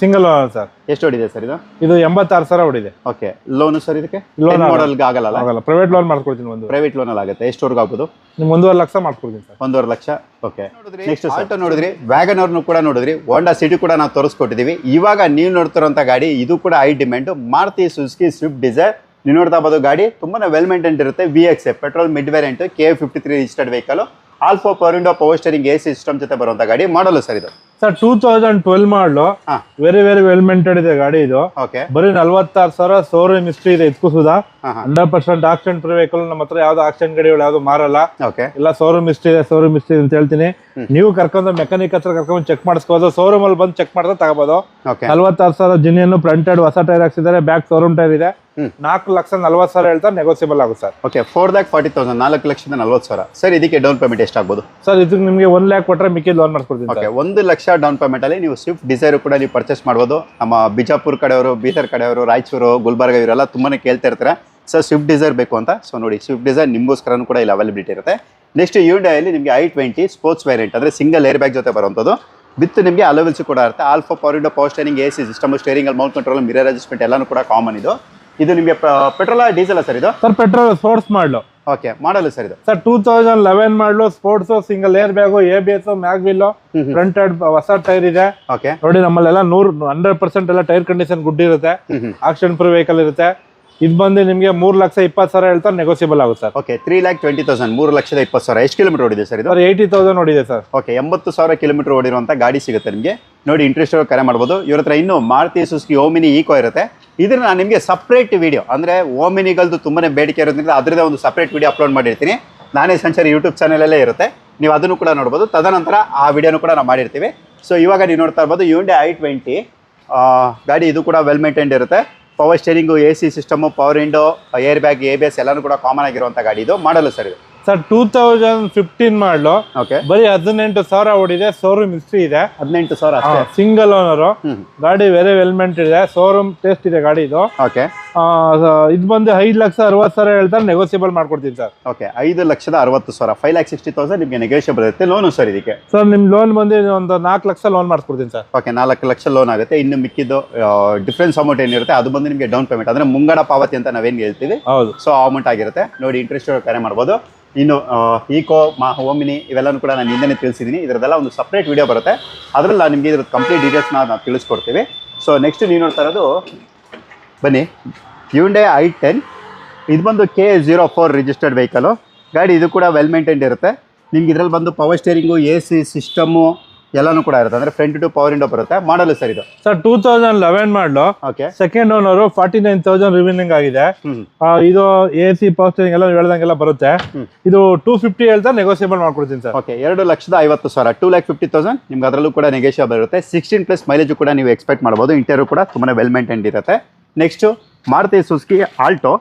single loan sir ಎಷ್ಟು ಹೊಡಿದೆ ಸರ್ ಇದು? ಇದು ಎಂಬತ್ತಾರು ಸಾವಿರ ಹೊಡಿದೆ ಓಕೆ ಲೋನ್ ಸರ್ ಇದಕ್ಕೆ? ಲೋನ್ ಮಾಡಲ್ ಆಗಲ್ಲ. ಆಗಲ್ಲ ಪ್ರೈವೇಟ್ ಲೋನ್ ಮಾಡ್ಕೊಡ್ತೀನಿ ಒಂದು. ಪ್ರೈವೇಟ್ ಲೋನ್ ಅಲ್ಲಿ ಆಗುತ್ತೆ. ಎಷ್ಟವರೆಗೂ ಆಗ್ಬೋದು? ನಿಮ್ಗೆ ಒಂದೂವರೆ ಲಕ್ಷ ಮಾಡ್ಕೊಡ್ತೀನಿ ಸರ್ ಒಂದೂವರೆ ಲಕ್ಷ? ಓಕೆ ನೆಕ್ಸ್ಟ್ ಆಲ್ಟೋ ನೋಡಿದ್ರಿ? ವ್ಯಾಗನ್ ಅವ್ರನ್ನು ಕೂಡ ನೋಡಿದ್ರಿ? ಹೋಂಡಾ ಸಿಟಿ ಕೂಡ ನಾವು ತೋರಿಸ್ಕೊಟ್ಟಿದ್ದೀವಿ ಇವಾಗ ನೀವು ನೋಡ್ತಿರೋಂಥ ಗಾಡಿ ಇದು ಕೂಡ high demand Maruti Suzuki Swift Dzire ನೀವು ನೋಡ್ತಾ ಬೋದು ಗಾಡಿ ತುಂಬಾ ವೆಲ್ ಮೇಂಟೈನ್ ಇರುತ್ತೆ. V X petrol mid variant K fifty three registered vehicle ಆಲ್ಫೋ power window power steering A system ಜೊತೆ ಬರುವಂಥ ಗಾಡಿ. ಮಾಡಲು ಸರ್ ಇದು. Sir two thousand twelve model. Very very well maintain ಇದೆ ಗಾಡಿ ಇದು. ಬರೀ ನಲ್ವತ್ತಾರು ಸಾವಿರ ಶೋರೂಮ್ ಹಿಸ್ಟ್ರಿ ಇದೆ ಇದಕ್ಕೂ ಸುಧಾ ಹಂಡ್ರೆಡ್ ಪರ್ಸೆಂಟ್ ಆಕ್ಸಿಡೆಂಟ್ ವೆಹಿಕಲ್ ನಮ್ಮ ಹತ್ರ ಯಾವ್ದು ಆಕ್ಸಿಡೆಂಟ್ ಗಾಡಿಗಳು ಯಾವ್ದು ಮಾರಲ್ಲ. ಎಲ್ಲ ಶೋರೂಮ್ ಹಿಸ್ಟ್ರಿ ಇದೆ ಶೋರೂಮ್ ಹಿಸ್ಟ್ರಿ ಅಂತ ಹೇಳ್ತೀನಿ. ನೀವು ಕರ್ಕೊಂಡು ಮೆಕ್ಯಾನಿಕ್ ಹತ್ರ ಕರ್ಕೊಂಡು ಚೆಕ್ ಮಾಡಿಸ್ಕೋದು ಶೋರೂಮ್ ಅಲ್ಲಿ ಬಂದು ಚೆಕ್ ಮಾಡಿದ್ರೆ ತಗೋಬೋದು. ಓಕೆ ನಲ್ವತ್ತಾರು ಸಾವಿರ ಜಿನಿಯನ್ನು ಫ್ರಂಟ್ ಹೆಡ್ ಹೊಸ ಟೈರ್ ಹಾಕ್ಸಿದ್ದಾರೆ ಬ್ಯಾಕ್ ಶೋರೂಮ್ ಟೈರ್ ಇದೆ. ನಾಲ್ಕು ಲಕ್ಷ ನಲ್ವತ್ತು ಸಾವಿರ ಹೇಳ್ತಾರೆ ನೆಗೋಸಿಯಬಲ್ ಆಗುತ್ತೆ sir. Okay four lakh forty thousand ನಾಲ್ಕು ಲಕ್ಷದ ನಲ್ವತ್ತು ಸಾವಿರ. ಸರ್ ಇದಕ್ಕೆ ಡೌನ್ ಪೇಮೆಂಟ್ ಎಷ್ಟಾಗ್ಬೋದು? ಸರ್ ಇದಕ್ಕೆ ನಿಮಗೆ ಒನ್ ಲ್ಯಾಕ್ ಕೊಟ್ಟರೆ ಮಿಕ್ಕಿ ಲೋನ್ ಮಾಡಿಸ್ಕೊಡ್ತೀನಿ ಓಕೆ ಒಂದು ಲಕ್ಷ ಡೌನ್ ಪೇಮೆಂಟ್ ಅಲ್ಲಿ ನೀವು ಸ್ವಿಫ್ಟ್ ಡಿಸೈರ್ ಕೂಡ ನೀವು ಪರ್ಚೇಸ್ ಮಾಡ್ಬೋದು. ನಮ್ಮ ಬಿಜಾಪುರ ಕಡೆಯವರು ಬೀದರ್ ಕಡೆಯವರು ರಾಯಚೂರು ಗುಲ್ಬರ್ಗ ಇವರೆಲ್ಲ ತುಂಬಾ ಕೇಳ್ತಾ ಇರ್ತಾರೆ. ಸರ್ ಸ್ವಿಫ್ಟ್ ಡಿಸೈರ್ ಬೇಕು ಅಂತ. ಸೊ ನೋಡಿ ಸ್ವಿಫ್ಟ್ ಡಿಸೈರ್ ನಿಮಗೋಸ್ಕರನೂ ಕೂಡ ಇಲ್ಲಿ ಅವೈಲಬಿಲಿಟಿ ಇರುತ್ತೆ. ನೆಕ್ಸ್ಟ್ ಡೈಲಿ ನಿಮಗೆ ಐ ಟ್ವೆಂಟಿ ಸ್ಪೋರ್ಟ್ಸ್ ವೇರಿಯಂಟ್ ಅಂದರೆ ಸಿಂಗಲ್ ಏರ್ ಬ್ಯಾಗ್ ಜೊತೆ ಬರುವಂಥದ್ದು. ವಿತ್ ನಿಮಗೆ ಅಲೋವೆಲ್ಸ್ ಕೂಡ ಇರುತ್ತೆ. Alpha power power steering A C system steering ಅಲ್ಲಿ ಮೌಂಟ್ ಕಂಟ್ರೋಲ್ ಮಿರರ್ ಅಡ್ಜಸ್ಟ್ಮೆಂಟ್ ಎಲ್ಲನೂ ಕೂಡ ಕಾಮನ್ ಇದು. ಇದು ನಿಮಗೆ ಪೆಟ್ರೋಲ್ ಡೀಸೆಲ್ ಸರ್ ಇದು? Sir petrol sports model. Okay model sir ಇದು? Sir two thousand eleven model sports single air bag A B S mag wheel front head ಹೊಸ ಟೈರ್ ಇದೆ. ಓಕೆ. ನೋಡಿ ನಮ್ಮಲ್ಲೆಲ್ಲ ನೂರ್ ಹಂಡ್ರೆಡ್ ಪರ್ಸೆಂಟ್ ಎಲ್ಲ ಟೈರ್ ಕಂಡೀಷನ್ ಗುಡ್ ಇರುತ್ತೆ ಆಕ್ಷನ್ ಪ್ರೂವ್ ವೆಹಿಕಲ್ ಇರುತ್ತೆ. ಇದು ಬಂದು ನಿಮಗೆ ಮೂರು ಲಕ್ಷ ಇಪ್ಪತ್ತು ಸಾವಿರ ಹೇಳ್ತಾರೆ ನೆಗೋಸಿಯಬಲ್ ಆಗುತ್ತೆ sir. Okay three lakh twenty thousand ಮೂರು ಲಕ್ಷದ ಇಪ್ಪತ್ತು ಸಾವಿರ. ಎಷ್ಟು ಕಿಲೋಮೀಟರ್ ಓಡಿದೆ ಸರ್ ಇದು? ಏಯ್ಟಿ ತೌಸಂಡ್ ಓಡಿದೆ ಸರ್. ಓಕೆ ಎಂಬತ್ತು ಸಾವಿರ ಕಿಲೋಮೀಟರ್ ಓಡಿರುವಂಥ ಗಾಡಿ ಸಿಗುತ್ತೆ ನಿಮಗೆ. ನೋಡಿ ಇಂಟ್ರೆಸ್ಟ್ ಕರೆ ಮಾಡ್ಬೋದು. ಇವ್ರ ಹತ್ರ ಇನ್ನೂ ಮಾರುತಿ ಸುಸ್ಕಿ ಓಮಿನಿ ಈಕೋ ಇರುತ್ತೆ. ಇದನ್ನ ನಾನು ನಿಮಗೆ ಸಪ್ರೇಟ್ ವಿಡಿಯೋ ಅಂದರೆ ಓಮಿನಿಗಳದ್ದು ತುಂಬನೇ ಬೇಡಿಕೆ ಇರೋದ್ರಿಂದ ಅದರದೇ ಒಂದು ಸಪ್ರೇಟ್ ವಿಡಿಯೋ ಅಪ್ಲೋಡ್ ಮಾಡಿರ್ತೀನಿ. ನಾನೇ ಸಂಚಾರಿ ಯೂಟ್ಯೂಬ್ ಚಾನಲಲ್ಲೇ ಇರುತ್ತೆ. ನೀವು ಅದನ್ನು ಕೂಡ ನೋಡ್ಬೋದು. ತದನಂತರ ಆ ವಿಡಿಯೋನು ಕೂಡ ನಾವು ಮಾಡಿರ್ತೀವಿ. ಸೊ ಇವಾಗ ನೀವು ನೋಡ್ತಾ ಇರ್ಬೋದು ಯುಂಡೆ ಐ ಟ್ವೆಂಟಿ ಗಾಡಿ ಇದು ಕೂಡ ವೆಲ್ ಮೇಂಟೈನ್ಡ್ ಇರುತ್ತೆ. Power steering A C system power window air bag A B S ಎಲ್ಲನೂ ಕೂಡ ಕಾಮನ್ ಆಗಿರುವಂಥ ಗಾಡಿ ಇದು. ಮಾಡಲು ಸರ್ ಇದು. Sir two thousand fifteen model. Okay ಬರೀ ಹದಿನೆಂಟು ಸಾವಿರ ಓಡಿದೆ ಶೋರೂಮ್ ಹಿಸ್ಟ್ರಿ ಇದೆ. ಹದಿನೆಂಟು ಸಾವಿರ ಸಿಂಗಲ್ ಓನರು ಗಾಡಿ ವೆರಿ ವೆಲ್ ಮೇಂಟೈನ್ ಇದೆ ಶೋರೂಮ್ ಟೇಸ್ಟ್ ಇದೆ ಗಾಡಿ ಇದು. ಓಕೆ ಇದು ಬಂದು ಐದು ಲಕ್ಷ ಅರವತ್ತು ಸಾವಿರ ಹೇಳ್ತಾರೆ ನೆಗೋಸಿಯಬಲ್ ಮಾಡ್ಕೊಡ್ತೀನಿ ಸರ್. ಓಕೆ ಐದು ಲಕ್ಷದ ಅರವತ್ತು ಸಾವಿರ. ಫೈವ್ ಲ್ಯಾಕ್ ಸಿಕ್ಸ್ಟಿ ತೌಸಂಡ್ ನಿಮಗೆ ನೆಗೋಷಿಯಬಲ್ ಇರುತ್ತೆ ಲೋನು ಸರ್ ಇದಕ್ಕೆ? ಸರ್ ನಿಮ್ಮ ಲೋನ್ ಬಂದು ಒಂದು ನಾಲ್ಕು ಲಕ್ಷ ಲೋನ್ ಮಾಡಿಸ್ಕೊಡ್ತೀನಿ ಸರ್. ಓಕೆ ನಾಲ್ಕು ಲಕ್ಷ ಲೋನ್ ಆಗುತ್ತೆ. ಇನ್ನು ಮಿಕ್ಕಿದ್ದು ಡಿಫ್ರೆನ್ಸ್ ಅಮೌಂಟ್ ಏನಿರುತ್ತೆ ಅದು ಬಂದು ನಿಮಗೆ ಡೌನ್ ಪೇಮೆಂಟ್ ಅಂದರೆ ಮುಂಗಡ ಪಾವತಿ ಅಂತ ನಾವೇನು ಹೇಳ್ತೀವಿ? ಹೌದು. ಸೊ ಅಮೌಂಟ್ ಆಗಿರುತ್ತೆ. ನೋಡಿ ಇಂಟ್ರೆಸ್ಟ್ ಕರೆ ಮಾಡ್ಬೋದು. ಇನ್ನು ಈಕೋ ಮಾ ಹೋಮಿನಿ ಇವೆಲ್ಲನೂ ಕೂಡ ನಾನು ಹಿಂದೆ ತಿಳಿಸಿದ್ದೀನಿ. ಇದರದೆಲ್ಲ ಒಂದು ಸಪ್ರೇಟ್ ವಿಡಿಯೋ ಬರುತ್ತೆ. ಅದರಲ್ಲಿ ನಿಮಗೆ ಇದ್ರದ್ದು ಕಂಪ್ಲೀಟ್ ಡೀಟೇಲ್ಸ್ನ ನಾವು ತಿಳಿಸ್ಕೊಡ್ತೀವಿ. ಸೊ ನೆಕ್ಸ್ಟ್ ನೀವು ನೋಡ್ತಾ ಇರೋದು, ಬನ್ನಿ. ಯುಂಡೆ ಐ ಟೆನ್ ಇದು ಬಂದು K zero four registered vehicle ಗಾಡಿ ಇದು ಕೂಡ ವೆಲ್ ಮೇಂಟೈನ್ಡ್ ಇರುತ್ತೆ. ನಿಮ್ಗೆ ಇದರಲ್ಲಿ ಬಂದು power steering A C system ಎಲ್ಲನೂ ಕೂಡ ಇರುತ್ತೆ. ಅಂದ್ರೆ ಫ್ರಂಟ್ ಟು ಪವರ್ ಇಂಡೋ ಬರುತ್ತೆ. ಮಾಡಲ್ ಸರ್ ಇದು. Sir two thousand eleven model okay second owner forty nine thousand ರಿವೀನಿಂಗ್ ಆಗಿದೆ. ಇದು ಎ ಸಿ ಪವರ್ ಎಲ್ಲ ಹೇಳ್ದಂಗೆಲ್ಲ ಬರುತ್ತೆ. ಇದು ಟೂ ಫಿಫ್ಟಿ ಹೇಳ್ತಾ ನೆಗೋಸಿಯೇಬಲ್ ಮಾಡ್ಕೊಡ್ತೀನಿ ಸರ್. ಓಕೆ ಎರಡು ಲಕ್ಷದ ಐವತ್ತು ಸಾವಿರ ಟೂ ಲ್ಯಾಕ್ ಫಿಫ್ಟಿ ತೌಸಂಡ್ ನಿಮ್ಗೆ ಅದರಲ್ಲೂ ಕೂಡ ನೆಗೋಷಿಯಬಲ್ ಇರುತ್ತೆ. ಸಿಕ್ಸ್ಟೀನ್ ಪ್ಲಸ್ ಮೈಲೇಜ್ ಕೂಡ ನೀವು ಎಕ್ಸ್ಪೆಕ್ಟ್ ಮಾಡಬಹುದು ಇಂಟೀರಿಯರ್ ಕೂಡ ತುಂಬಾ ವೆಲ್ ಮೇಂಟೈನ್ಡ್ ಇರುತ್ತೆ. ನೆಕ್ಸ್ಟ್ ಮಾರುತಿ ಸುಸ್ಕಿ ಆಲ್ಟೋ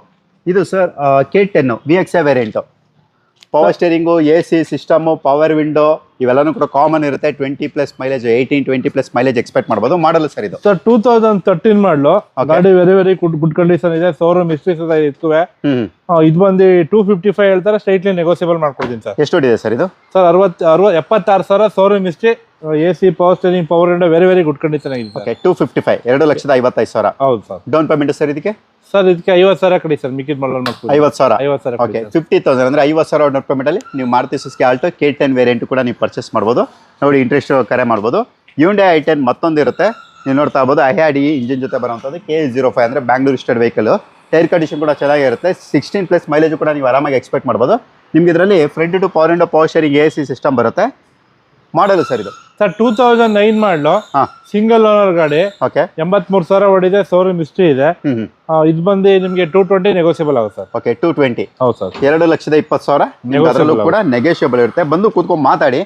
ಇದು sir K ten V X A variant power steering A C system power window ಇವೆಲ್ಲನೂ ಕೂಡ ಕಾಮನ್ ಇರುತ್ತೆ. Twenty plus mileage eighteen twenty plus mileage expect ಮಾಡಬಹುದು ಮಾಡಲ್ ಸರ್ ಇದು. Sir two thousand thirteen model. ಗಾಡಿ very very good good condition ಇದೆ. ಶೋರೂಮ್ ಹಿಸ್ಟ್ರಿ ಸಹ ಇರ್ತವೆ. ಇದು ಬಂದು ಟೂ ಫಿಫ್ಟಿ ಫೈವ್ ಹೇಳ್ತಾರೆ ಸ್ಟ್ರೈಟ್ಲಿ ನೆಗೋಸಿಯಬಲ್ ಮಾಡ್ಕೊಡ್ತೀನಿ ಸರ್. ಎಷ್ಟು ಇದೆ ಸರ್ ಇದು? ಸರ್ ಅರವತ್ತು ಅರವತ್ ಎಪ್ಪತ್ತಾರು ಸಾವಿರ showroom history A C power steering power window very very good condition ಆಗಿದೆ ಓಕೆ ಟೂ ಫಿಫ್ಟಿ ಫೈವ್ ಎರಡು ಲಕ್ಷದ ಐವತ್ತೈದು ಸಾವಿರ. ಹೌದು ಸರ್. ಡೌನ್ ಪೇಮೆಂಟ್ ಸರ್ ಇದಕ್ಕೆ? ಸರ್ ಇದಕ್ಕೆ ಐವತ್ತು ಸಾವಿರ ಕಡಿ ಸರ್ ಮಿಕ್ಕಿದ ಮಾಡಲ್ ಐವತ್ತು ಸಾವಿರ. ಐವತ್ತು ಸಾವಿರ ಓಕೆ ಫಿಫ್ಟಿ ತೌಸಂಡ್ ಅಂದರೆ ಐವತ್ತು ಸಾವಿರ ಡೌನ್ ಪೇಮೆಂಟಲ್ಲಿ ನೀವು Maruti Suzuki Alto K ten variant ಕೂಡ ನೀವು ಪರ್ಚೇಸ್ ಮಾಡ್ಬೋದು. ನೋಡಿ ಇಂಟ್ರೆಸ್ಟ್ ಕರೆ ಮಾಡ್ಬೋದು. ಯುಂಡೆ ಐ ಟೆನ್ ಮತ್ತೊಂದು ಇರುತ್ತೆ. ನೀವು ನೋಡ್ತಾ ಇರ್ಬೋದು ಐ ಡಿ ಇಂಜಿನ್ ಜೊತೆ ಬರೋವಂಥದ್ದು ಕೆ ಜೀರೋ ಫೈವ್ ಅಂದರೆ Bangalore state vehicle tyre condition ಕೂಡ ಚೆನ್ನಾಗಿರುತ್ತೆ ಸಿಕ್ಸ್ಟೀನ್ ಪ್ಲಸ್ ಮೈಲೇಜ್ ಕೂಡ ನೀವು ಆರಾಮಾಗಿ ಎಕ್ಸ್ಪೆಕ್ಟ್ ಮಾಡ್ಬೋದು. ನಿಮ್ಗೆ ಇದರಲ್ಲಿ front two power window power steering A C system ಬರುತ್ತೆ. ಮಾಡಲು ಸರ್ ಇದು. ಸರ್ ಟೂ ತೌಸಂಡ್ ನೈನ್ ಮಾಡಲು ಹಾಂ. ಸಿಂಗಲ್ ಓನರ್ ಗಾಡಿ. ಓಕೆ ಎಂಬತ್ಮೂರು ಸಾವಿರ ಹೊಡಿದೆ ಶೋರೂಮ್ ಹಿಸ್ಟ್ರಿ ಇದೆ. ಇದು ಬಂದು ನಿಮಗೆ ಟೂ ಟ್ವೆಂಟಿ ನೆಗೋಸಿಯಬಲ್ ಆಗುತ್ತೆ ಸರ್. ಓಕೆ ಟೂ ಟ್ವೆಂಟಿ ಹೌದು ಸರ್. ಎರಡು ಲಕ್ಷದ ಇಪ್ಪತ್ತು ಸಾವಿರ. ಕೂಡ ನೆಗೋಷಿಯಬಲ್ ಇರುತ್ತೆ. ಬಂದು ಕೂತ್ಕೊಂಡು ಮಾತಾಡಿ.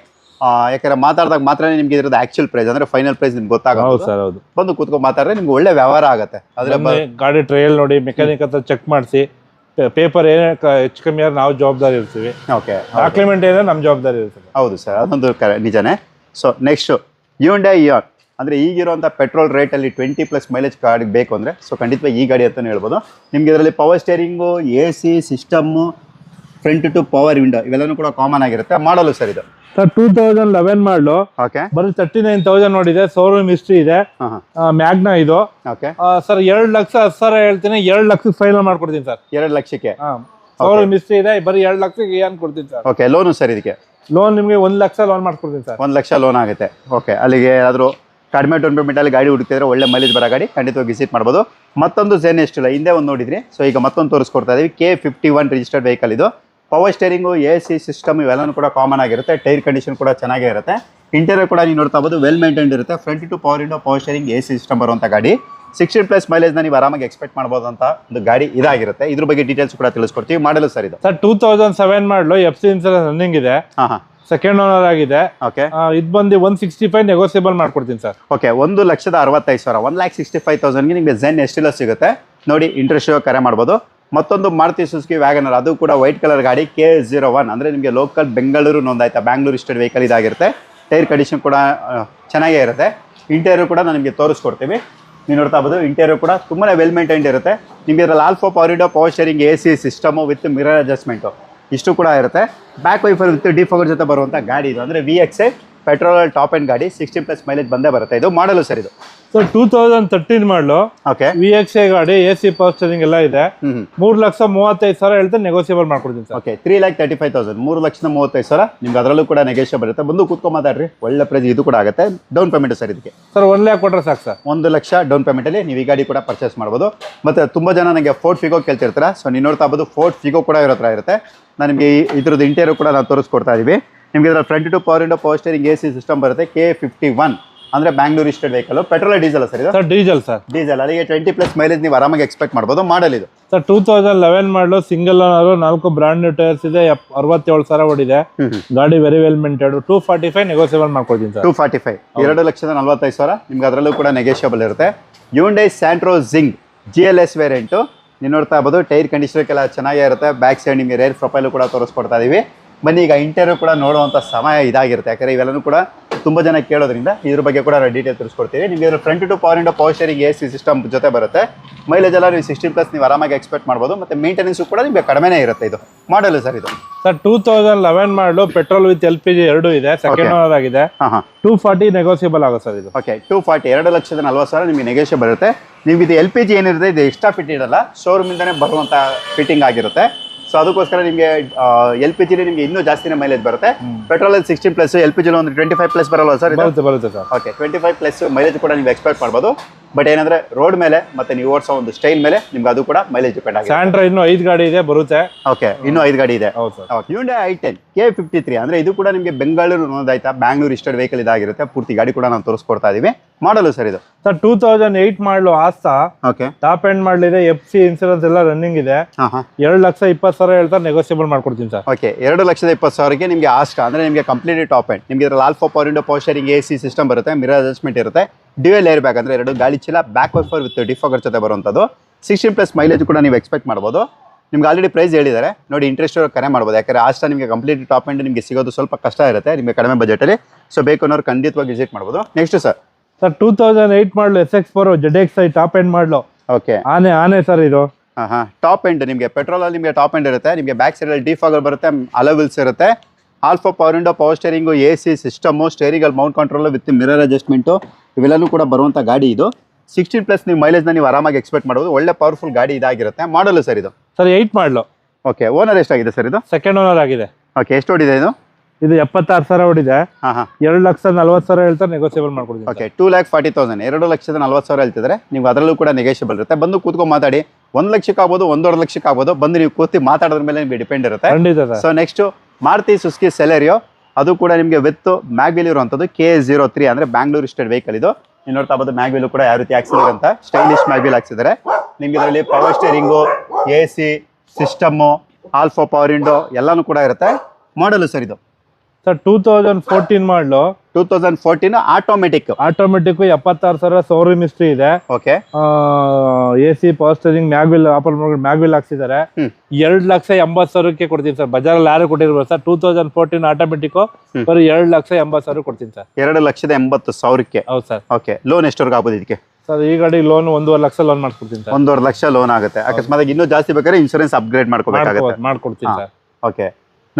ಯಾಕಂದ್ರೆ ಮಾತಾಡಿದಾಗ ಮಾತ್ರ ನಿಮ್ಗೆ ಇದ್ರದ್ದು ಆಕ್ಚುಲ್ ಪ್ರೈಸ್ ಅಂದ್ರೆ ಫೈನಲ್ ಪ್ರೈಸ್ ನಿಮ್ಗೆ ಹೌದು ಗೊತ್ತಾಗುತ್ತೆ ಸರ್ ಹೌದು. ಬಂದು ಕೂತ್ಕೊಂಡು ಮಾತಾಡ್ರೆ ನಿಮ್ಗೆ ಒಳ್ಳೆ ವ್ಯವಹಾರ ಆಗುತ್ತೆ. ಅದ್ರ ಗಾಡಿ ಟ್ರಯಲ್ ನೋಡಿ ಮೆಕ್ಯಾನಿಕ್ ಹತ್ರ ಚೆಕ್ ಮಾಡಿಸಿ ಪೇಪರ್ ಏನೇ ಕ- ಹೆಚ್ಚು ಕಮ್ಮಿ ಆದ್ರೆ ನಾವು ಜವಾಬ್ದಾರಿ ಇರ್ತೀವಿ. ಓಕೆ ಡಾಕ್ಯುಮೆಂಟ್ ಏನೇ ನಮ್ಮ ಜವಾಬ್ದಾರಿ ಇರ್ತದೆ. ಹೌದು ಸರ್ ಅದೊಂದು ಕರೆ ನಿಜನೇ. ಸೊ ನೆಕ್ಸ್ಟ್ ಡೇ ಇಯರ್ ಅಂದರೆ ಈಗಿರುವಂಥ ಪೆಟ್ರೋಲ್ ರೇಟಲ್ಲಿ ಟ್ವೆಂಟಿ ಪ್ಲಸ್ ಮೈಲೇಜ್ ಗಾಡಿ ಬೇಕು ಅಂದರೆ ಸೊ ಖಂಡಿತವಾಗಿ ಈ ಗಾಡಿ ಅಂತಲೇ ಹೇಳ್ಬೋದು. ನಿಮ್ಗೆ ಇದರಲ್ಲಿ power steering A C system front two power window ಇವೆಲ್ಲನೂ ಕೂಡ ಕಾಮನ್ ಆಗಿರುತ್ತೆ. ಮಾಡಲು ಸರ್ ಇದು? Sir two thousand eleven model okay. ಬರೀ ತರ್ಟಿ ನೈನ್ ತೌಸಂಡ್ ನೋಡಿದೆ. ಶೋರೂಮ್ ಹಿಸ್ಟ್ರಿ ಇದೆ. ಮ್ಯಾಗ್ನಾ ಇದು. ಓಕೆ. ಸರ್ ಎರಡು ಲಕ್ಷ ಹತ್ತು ಸಾವಿರ ಹೇಳ್ತೀನಿ. ಎರಡು ಲಕ್ಷಕ್ಕೆ ಫೈನಲ್ ಮಾಡ್ಕೊಡ್ತೀನಿ ಸರ್. ಎರಡು ಲಕ್ಷಕ್ಕೆ? ಶೋರೂಮ್ ಹಿಸ್ಟ್ರಿ ಇದೆ. ಬರೀ ಎರಡು ಲಕ್ಷಕ್ಕೆ ಏನ್ ಕೊಡ್ತೀನಿ ಸರ್? ಓಕೆ ಲೋನು ಸರ್ ಇದಕ್ಕೆ? ಲೋನ್ ನಿಮಗೆ ಒಂದು ಲಕ್ಷ ಲೋನ್ ಮಾಡ್ಕೊಡ್ತೀನಿ ಸರ್. ಒಂದು ಲಕ್ಷ ಲೋನ್ ಆಗುತ್ತೆ. ಓಕೆ ಅಲ್ಲಿಗೆ ಏನಾದರೂ ಕಡಿಮೆ ಡೌನ್ ಪೇಮೆಂಟಲ್ಲಿ ಗಾಡಿ ಹುಡುಕಿದ್ರೆ ಒಳ್ಳೆ ಮೈಲೇಜ್ ಬರೋ ಗಾಡಿ ಖಂಡಿತವಾಗಿ ವಿಸಿಟ್ ಮಾಡ್ಬೋದು. ಮತ್ತೊಂದು ಜೆನ್ ಎಷ್ಟಿಲ್ಲ ಹಿಂದೆ ಒಂದು ನೋಡಿದ್ರಿ. ಸೊ ಈಗ ಮತ್ತೊಂದು ತೋರಿಸ್ಕೊಡ್ತಾ ಇದೀವಿ. K fifty one registered vehicle ಇದು. Power steering A C system ಇವೆಲ್ಲನೂ ಕೂಡ ಕಾಮನ್ ಆಗಿರುತ್ತೆ. ಟೈರ್ ಕಂಡೀಷನ್ ಕೂಡ ಚೆನ್ನಾಗೇ ಇರುತ್ತೆ. ಇಂಟೀರಿಯರ್ ಕೂಡ ನೀವು ನೋಡ್ತಾ ಬೋದು ವೆಲ್ ಮೇಂಟೈನ್ಡ್ ಇರುತ್ತೆ. Front two power window power steering A C system ಬರುವಂಥ ಗಾಡಿ. ಸಿಕ್ಸ್ಟೀನ್ ಪ್ಲಸ್ ಮೈಲೇಜ್ನ ನೀವು ಆರಾಮಾಗಿ ಎಕ್ಸ್ಪೆಕ್ಟ್ ಮಾಡ್ಬೋದು ಅಂತ ಒಂದು ಗಾಡಿ ಇದಾಗಿರುತ್ತೆ. ಇದ್ರ ಬಗ್ಗೆ ಡೀಟೇಲ್ಸ್ ಕೂಡ ತಿಳಿಸ್ಕೊಡ್ತೀವಿ. ಮಾಡಲು ಸರ್ ಇದು. Sir two thousand seven model F C insurance running ಇದೆ. ಸೆಕೆಂಡ್ ಓನರ್ ಆಗಿದೆ. ಓಕೆ ಇದು ಬಂದು ಒನ್ ಸಿಕ್ಸ್ಟಿ ಫೈವ್ ನೆಗೋಸಿಯಬಲ್ ಮಾಡ್ಕೊಡ್ತೀನಿ ಸರ್. ಓಕೆ ಒಂದು ಲಕ್ಷದ ಅರವತ್ತೈದು ಸಾವಿರ ಒನ್ ಲ್ಯಾಕ್ ಸಿಕ್ಸ್ಟಿ ಫೈವ್ ತೌಸಂಡ್ಗೆ ನಿಮಗೆ ಝೆನ್ ಎಷ್ಟಿಲ್ಲ ಸಿಗುತ್ತೆ. ನೋಡಿ ಇಂಟ್ರೆಸ್ಟ್ ಕರೆ ಮಾಡ್ಬೋದು. ಮತ್ತೊಂದು ಮಾರುತಿ ಸುಸ್ಕಿ ವ್ಯಾಗನರ್, ಅದು ಕೂಡ ವೈಟ್ ಕಲರ್ ಗಾಡಿ ಕೆ ಜೀರೋ ಒನ್ ಅಂದರೆ ನಿಮಗೆ ಲೋಕಲ್ ಬೆಂಗಳೂರು ನೋಂದಾಯ್ತಾ? ಬ್ಯಾಂಗ್ಳೂರು ಸ್ಟೇಟ್ ವೆಹಿಕಲ್ ಇದಾಗಿರುತ್ತೆ. ಟೈರ್ ಕಂಡೀಷನ್ ಕೂಡ ಚೆನ್ನಾಗೇ ಇರುತ್ತೆ. ಇಂಟೀರಿಯರ್ ಕೂಡ ನಾನು ನಿಮಗೆ ತೋರಿಸ್ಕೊಡ್ತೀವಿ ನೀವು ನೋಡ್ತಾ ಬೋದು ಇಂಟೀರಿಯರ್ ಕೂಡ ತುಂಬಾ ವೆಲ್ ಮೇಂಟೈನ್ಡ್ ಇರುತ್ತೆ. ನಿಮಗೆ ಇದರಲ್ಲಿ all four power power steering A C system with mirror adjustment ಇಷ್ಟು ಕೂಡ ಇರುತ್ತೆ. ಬ್ಯಾಕ್ ವೈಫರ್ ವಿತ್ ಡಿಫೋಗರ್ ಜೊತೆ ಬರುವಂಥ ಗಾಡಿ ಇದು. ಅಂದರೆ V X petrol top end ಗಾಡಿ ಸಿಕ್ಸ್ಟಿ ಪ್ಲಸ್ ಮೈಲೇಜ್ ಬಂದೇ ಬರುತ್ತೆ. ಇದು ಮಾಡಲು ಸರ್ ಇದು. Sir two thousand thirteen model. Okay V X A ಗಾಡಿ ಎ ಸಿ ಪವರ್ ಸ್ಟೇರಿಂಗ್ ಎಲ್ಲ ಇದೆ. ಮೂರು ಲಕ್ಷ ಮೂವತ್ತೈದು ಸಾವಿರ ಹೇಳ್ತಾ ನೆಗೋಸಿಯಬಲ್ ಮಾಡ್ಕೊಡ್ತೀನಿ sir. Okay three lakh thirty five thousand ಮೂರು ಲಕ್ಷದ ಮೂವತ್ತೈದು ಸಾವಿರ. ನಿಮ್ಗೆ ಅದರಲ್ಲೂ ಕೂಡ ನೆಗೋಷಿಯಬಲ್ ಇರುತ್ತೆ ಬಂದು ಕೂತ್ಕೊಂಡು ಮಾತಾಡ್ರಿ. ಒಳ್ಳೆ ಪ್ರೈಸ್ ಇದು ಕೂಡ ಆಗುತ್ತೆ. ಡೌನ್ ಪೇಮೆಂಟ್ ಸರ್ ಇದಕ್ಕೆ. ಸರ್ ಒನ್ ಲ್ಯಾಕ್ ಕೊಟ್ಟರೆ ಸಾಕು ಸರ್. ಒಂದು ಲಕ್ಷ ಡೌನ್ ಪೇಮೆಂಟಲ್ಲಿ ನೀವು ಈ ಗಾಡಿ ಕೂಡ ಪರ್ಚೇಸ್ ಮಾಡ್ಬೋದು. ಮತ್ತು ತುಂಬ ಜನ ನನಗೆ ಫೋರ್ಟ್ ಫಿಗೋ ಕೇಳ್ತಿರ್ತಾರೆ. ಸೊ ನೀವು ನೋಡ್ತಾ ಬೋದು ಫೋರ್ಟ್ ಫಿಗೋ ಕೂಡ ಇರೋ ಥರ ಇರುತ್ತೆ. ನಾನು ನಿಮಗೆ ಇದ್ರದ್ದು ಇಂಟೀರಿಯರ್ ಕೂಡ ನಾವು ತೋರಿಸ್ಕೊಡ್ತಾ ಇದೀವಿ. ನಿಮಗೆ ಇದರ front two power window power steering A C system ಬರುತ್ತೆ. ಕೆ ಫಿಫ್ಟಿ ಒನ್ ಅಂದರೆ Bangalore state vehicle petrol diesel sir ಇದು? Sir diesel sir. ಡೀಸೆಲ್ ಅಲ್ಲಿಗೆ ಟ್ವೆಂಟಿ ಪ್ಲಸ್ ಮೈಲೇಜ್ ನೀವು ಆರಾಮಾಗಿ ಎಕ್ಸ್ಪೆಕ್ಟ್ ಮಾಡ್ಬೋದು ಮಾಡಲ್ ಇದು. Sir two thousand eleven model single owner ನಾಲ್ಕು ಬ್ರಾಂಡ್ ನ್ಯೂ ಟೈರ್ಸ್ ಇದೆ ಅರವತ್ತೇಳು ಸಾವಿರ ಓಡಿದೆ. ಗಾಡಿ very well maintained two forty five negotiable ಮಾಡ್ಕೊಳ್ತೀನಿ ಸರ್. ಟೂ ಫಾರ್ಟಿ ಫೈವ್ ಎರಡು ಲಕ್ಷದ ನಲವತ್ತೈದು ಸಾವಿರ. ನಿಮ್ಗೆ ಅದರಲ್ಲೂ ಕೂಡ ನೆಗೋಸಿಯಬಲ್ ಇರುತ್ತೆ. Hyundai Santro Xing G L S variant ನೀವು ನೋಡ್ತಾ ಇರ್ಬೋದು ಟೈರ್ ಕಂಡೀಷನ್ಗೆಲ್ಲ ಚೆನ್ನಾಗೇ ಇರುತ್ತೆ. ಬ್ಯಾಕ್ ಸೈಡ್ ನಿಮಗೆ ರೇರ್ ಪ್ರೊಫೈಲು ಕೂಡ ತೋರಿಸ್ಕೊಡ್ತಾ ಇದೀವಿ. ಬನ್ನಿ ಈಗ ಇಂಟರ್ವ್ಯೂ ಕೂಡ ನೋಡುವಂಥ ಸಮಯ ಇದಾಗಿರುತ್ತೆ. ಯಾಕಂದರೆ ಇವೆಲ್ಲನೂ ಕೂಡ ತುಂಬ ಜನ ಕೇಳೋದ್ರಿಂದ ಇದ್ರ ಬಗ್ಗೆ ಕೂಡ ನಾವು ಡೀಟೇಲ್ ತಿಳಿಸ್ಕೊಡ್ತೀವಿ. ನಿಮಗೆ ಇದ್ರ front two power window power steering A C system ಜೊತೆ ಬರುತ್ತೆ. ಮೈಲೇಜ್ ಎಲ್ಲ ನೀವು ಸಿಕ್ಸ್ಟೀನ್ ಪ್ಲಸ್ ನೀವು ಆರಾಮಾಗಿ ಎಕ್ಸ್ಪೆಕ್ಟ್ ಮಾಡ್ಬೋದು. ಮತ್ತು ಮೇಂಟೆನೆನ್ಸು ಕೂಡ ನಿಮಗೆ ಕಡಿಮೆನೇ ಇರುತ್ತೆ ಇದು. ಮಾಡಲು ಸರ್ ಇದು. Sir two thousand eleven model petrol with L P G ಎರಡು ಇದೆ. ಸೆಕೆಂಡ್ ಓನರ್ ಆಗಿದೆ. ಟೂ ಫಾರ್ಟಿ ನೆಗೋಸಿಯಬಲ್ ಆಗುತ್ತೆ ಸರ್ ಇದು. ಓಕೆ ಟೂ ಫಾರ್ಟಿ ಎರಡು ಲಕ್ಷದ ನಲ್ವತ್ತು ಸಾವಿರ ನಿಮಗೆ ನೆಗೋಷಿಯಬಲ್ ಬರುತ್ತೆ. ನಿಮ್ಗೆ ಇದು ಎಲ್ ಪಿ ಜಿ ಏನಿರುತ್ತೆ ಇದು ಎಕ್ಸ್ಟ್ರಾ ಫಿಟ್ ಇರಲ್ಲ ಶೋರೂಮಿಂದನೇ ಬರುವಂಥ ಫಿಟ್ಟಿಂಗ್ ಆಗಿರುತ್ತೆ. ಸೊ ಅದಕ್ಕೋಸ್ಕರ ನಿಮಗೆ ಎಲ್ ಪಿ ಜಿಲಿ ನಿಮಗೆ ಇನ್ನೂ ಜಾಸ್ತಿನೇ ಮೈಲೇಜ್ ಬರುತ್ತೆ. ಪೆಟ್ರೋಲ್ ಅಲ್ಲಿ sixty plus L P G ಒಂದು ಟ್ವೆಂಟಿ ಫೈವ್ ಪ್ಲಸ್ ಬರಲ್ಲ ಸರ್ ಬರುತ್ತೆ ಬರುತ್ತೆ sir okay twenty five plus mileage ಕೂಡ ನೀವು ಎಕ್ಸ್ಪೆಕ್ಟ್ ಮಾಡ್ಬೋದು. ಬಟ್ ಏನಂದ್ರೆ ರೋಡ್ ಮೇಲೆ ಮತ್ತೆ ನೀವು ಓಡಿಸೋ ಒಂದು ಸ್ಟೈಲ್ ಮೇಲೆ ನಿಮ್ಗೆ ಅದು ಕೂಡ ಮೈಲೇಜ್ ಡಿಪೆಂಡ್ ಆಗಿದೆ. ಸ್ಯಾಂಡ್ರ ಇನ್ನು ಐದು ಗಾಡಿ ಇದೆ ಬರುತ್ತೆ. ಓಕೆ ಇನ್ನು ಐದು ಗಾಡಿ ಇದೆ. ಹೌದು Hyundai i ten K fifty three ಅಂದ್ರೆ ಇದು ಕೂಡ ನಿಮಗೆ ಬೆಂಗಳೂರು ನೋದಾಯ್ತಾ? ಬ್ಯಾಂಗ್ಳೂರ್ ಇಸ್ಟೆಡ್ ವೆಹಿಕಲ್ ಇದಾಗಿರುತ್ತೆ. ಪೂರ್ತಿ ಗಾಡಿ ಕೂಡ ನಾವು ತೋರಿಸ್ಕೊಡ್ತಾ ಇದೀವಿ. ಮಾಡಲು ಸರ್ ಇದು? Sir two thousand eight model ಆಸ್ತಾ? ಓಕೆ ಟಾಪ್ ಎಂಡ್ ಮಾಡಲಿದೆ ಎಫ್ ಸಿ ಇನ್ಸೂರೆನ್ಸ್ ಎಲ್ಲ ರನ್ನಿಂಗ್ ಇದೆ. ಎರಡು ಲಕ್ಷ ಇಪ್ಪತ್ತು ಸಾವಿರ ಹೇಳ್ತಾರೆ ನೆಗೋಸಿಯಬಲ್ ಮಾಡ್ಕೊಡ್ತೀನಿ ಸರ್. ಓಕೆ ಎರಡು ಲಕ್ಷದ ಇಪ್ಪತ್ತು ಸಾವಿರಕ್ಕೆ ನಿಮಗೆ ಆಸ್ಟ್ ಅಂದ್ರೆ ನಿಮಗೆ ಕಂಪ್ಲೀಟ್ ಟಾಪ್ ಎಂಡ್ ನಿಮಗೆ ಇದ್ರಲ್ಲಿ all four power window power A C system ಬರುತ್ತೆ ಮಿರರ್ ಅಡ್ಜಸ್ಟ್ಮೆಂಟ್ ಇರುತ್ತೆ. ಡ್ಯೂಯಲ್ ಏರ್ ಬ್ಯಾಗ್ ಅಂದರೆ ಎರಡು ಗಾಳಿ ಚೀಲ ಬ್ಯಾಕ್ ವೈಫರ್ ವಿತ್ ಡಿಫಾಗರ್ ಜೊತೆ ಬರುವಂಥದ್ದು ಸಿಕ್ಸ್ಟೀನ್ ಪ್ಲಸ್ ಮೈಲೇಜ್ ಕೂಡ ನೀವು ಎಕ್ಸ್ಪೆಕ್ಟ್ ಮಾಡ್ಬೋದು. ನಿಮ್ಗೆ ಆಲ್ರೆಡಿ ಪ್ರೈಸ್ ಹೇಳಿದ್ದಾರೆ. ನೋಡಿ ಇಂಟ್ರೆಸ್ಟ್ ಕರೆ ಮಾಡ್ಬೋದು. ಯಾಕಂದರೆ ಆಸ್ಟ್ ನಿಮಗೆ ಕಂಪ್ಲೀಟ್ ಟಾಪ್ ಎಂಡ್ ನಿಮಗೆ ಸಿಗೋದು ಸ್ವಲ್ಪ ಕಷ್ಟ ಇರುತ್ತೆ ನಿಮಗೆ ಕಡಿಮೆ ಬಜೆಟಲ್ಲಿ ಸೊ ಬೇಕು ಅನ್ನೋರು ಖಂಡಿತವಾಗಿ ವಿಸಿಟ್ ಮಾಡ್ಬೋದು. Next sir sir two thousand eight model S X four Z X I top end model. Okay ಆನೆ ಆನೆ ಸರ್ ಇದು. ಹಾಂ ಹಾಂ ಟಾಪ್ ಎಂಡ್ ನಿಮಗೆ ಪೆಟ್ರೋಲಲ್ಲಿ ನಿಮಗೆ ಟಾಪ್ ಎಂಡ್ ಇರುತ್ತೆ. ನಿಮಗೆ ಬ್ಯಾಕ್ ಸೈಡಲ್ಲಿ ಡಿಫಾಗರ್ ಬರುತ್ತೆ ಅಲವಿಲ್ಸ್ ಇರುತ್ತೆ. All four power window power steering A C system ಸ್ಟೇರಿಂಗಲ್ಲಿ mount control with mirror adjustment ಇವೆಲ್ಲನೂ ಕೂಡ ಬರುವಂಥ ಗಾಡಿ ಇದು. ಸಿಕ್ಸ್ಟೀನ್ ಪ್ಲಸ್ ನೀವು ಮೈಲೇಜ್ನ ನೀವು ಆರಾಮಾಗಿ ಎಕ್ಸ್ಪೆಕ್ಟ್ ಮಾಡೋದು ಒಳ್ಳೆ ಪವರ್ಫುಲ್ ಗಾಡಿ ಇದಾಗಿರುತ್ತೆ. ಮಾಡಲು ಸರ್ ಇದು? Sir eight model okay owner ಎಷ್ಟಾಗಿದೆ ಸರ್ ಇದು? ಸೆಕೆಂಡ್ ಓನರ್ ಆಗಿದೆ. ಓಕೆ ಎಷ್ಟು ಓಡಿದೆ ಇದು? ಇದು ಎಪ್ಪತ್ತಾರು ಸಾವಿರ ಓಡಿದೆ. ಹಾಂ ಹಾಂ. ಎರಡು ಲಕ್ಷ ನಲ್ವತ್ತು ಸಾವಿರ ಹೇಳ್ತಾರೆ ನೆಗೋಸಿಯಬಲ್ ಮಾಡ್ಕೊಡ್ತೀನಿ okay two lakh forty thousand ಎರಡು ಲಕ್ಷದ ನಲ್ವತ್ತು ಸಾವಿರ ಹೇಳ್ತಿದ್ರೆ ನೀವು ಅದರಲ್ಲೂ ಕೂಡ ನೆಗೋಸಿಯಬಲ್ ಇರುತ್ತೆ. ಬಂದು ಕೂತ್ಕೊಂಡು ಮಾತಾಡಿ. ಒಂದು ಲಕ್ಷಕ್ಕೆ ಆಗ್ಬೋದು ಒಂದೂವರೆ ಲಕ್ಷಕ್ಕೆ ಆಗ್ಬೋದು. ಬಂದು ನೀವು ಕೂತಿ ಮಾತಾಡೋದ್ರ ಮೇಲೆ ನಿಮಗೆ ಡಿಪೆಂಡ್ ಇರುತ್ತೆ. ಖಂಡಿತ sir. So next Maruti Suzuki Celerio ಅದು ಕೂಡ ನಿಮಗೆ ವಿತ್ ಮ್ಯಾಗ್ವಿಲ್ ಇರುವಂಥದ್ದು ಕೆ ಜೀರೋ ತ್ರೀ ಅಂದರೆ ಬ್ಯಾಂಗ್ಳೂರ್ ಸ್ಟೇಟ್ ವೆಹಿಕಲ್ ಇದು. ನೀವು ನೋಡ್ತಾ ಬೋದು ಮ್ಯಾಗ್ವಿಲ್ ಕೂಡ ಯಾವ ರೀತಿ ಹಾಕ್ಸಿದ್ದಾರೆ ಅಂತ ಸ್ಟೈಲಿಶ್ ಮ್ಯಾಗ್ವಿಲ್ ಹಾಕ್ಸಿದ್ದಾರೆ. ನಿಮಗೆ ಇದರಲ್ಲಿ power steering A C system ಆಲ್ಫೋ power window ಎಲ್ಲನೂ ಕೂಡ ಇರುತ್ತೆ. ಮಾಡಲು ಸರ್ ಇದು. Sir two thousand fourteen model. Two thousand fourteen automatic automatic ಎಪ್ಪತ್ತಾರು ಸಾವಿರ ಸೌರ ಮಿಸ್ಟ್ರಿ ಇದೆ. Okay A C power steering mag wheel apple mag wheel ಹಾಕ್ಸಿದ್ದಾರೆ. ಎರಡು ಲಕ್ಷ ಎಂಬತ್ತು ಸಾವಿರಕ್ಕೆ ಕೊಡ್ತೀನಿ ಸರ್. ಬಜಾರಲ್ಲಿ ಯಾರು ಕೊಟ್ಟಿರ್ಬೋದು sir? Two thousand fourteen automatic. ಬರೀ ಎರಡು ಲಕ್ಷ ಎಂಬತ್ತು ಸಾವಿರ ಕೊಡ್ತೀನಿ ಸರ್. ಎರಡು ಲಕ್ಷದ ಎಂಬತ್ತು ಸಾವಿರಕ್ಕೆ. ಹೌದು ಸರ್. ಓಕೆ ಲೋನ್ ಎಷ್ಟವರೆಗೆ ಆಗ್ಬೋದು ಇದಕ್ಕೆ? ಸರ್ ಈ ಗಾಡಿ ಲೋನ್ ಒಂದೂವರೆ ಲಕ್ಷ ಲೋನ್ ಮಾಡ್ಕೊಡ್ತೀನಿ ಒಂದೂವರೆ ಲಕ್ಷ ಲೋನ್ ಆಗುತ್ತೆ. ಅಕಸ್ಮಾತ್ ಇನ್ನೂ ಜಾಸ್ತಿ ಬೇಕಾದ್ರೆ ಇನ್ಸೂರೆನ್ಸ್ ಅಪ್ಗ್ರೇಡ್ ಮಾಡ್ಕೋಬೇಕಾಗುತ್ತೆ. ಮಾಡ್ಕೊಡ್ತೀನಿ ಸರ್. ಓಕೆ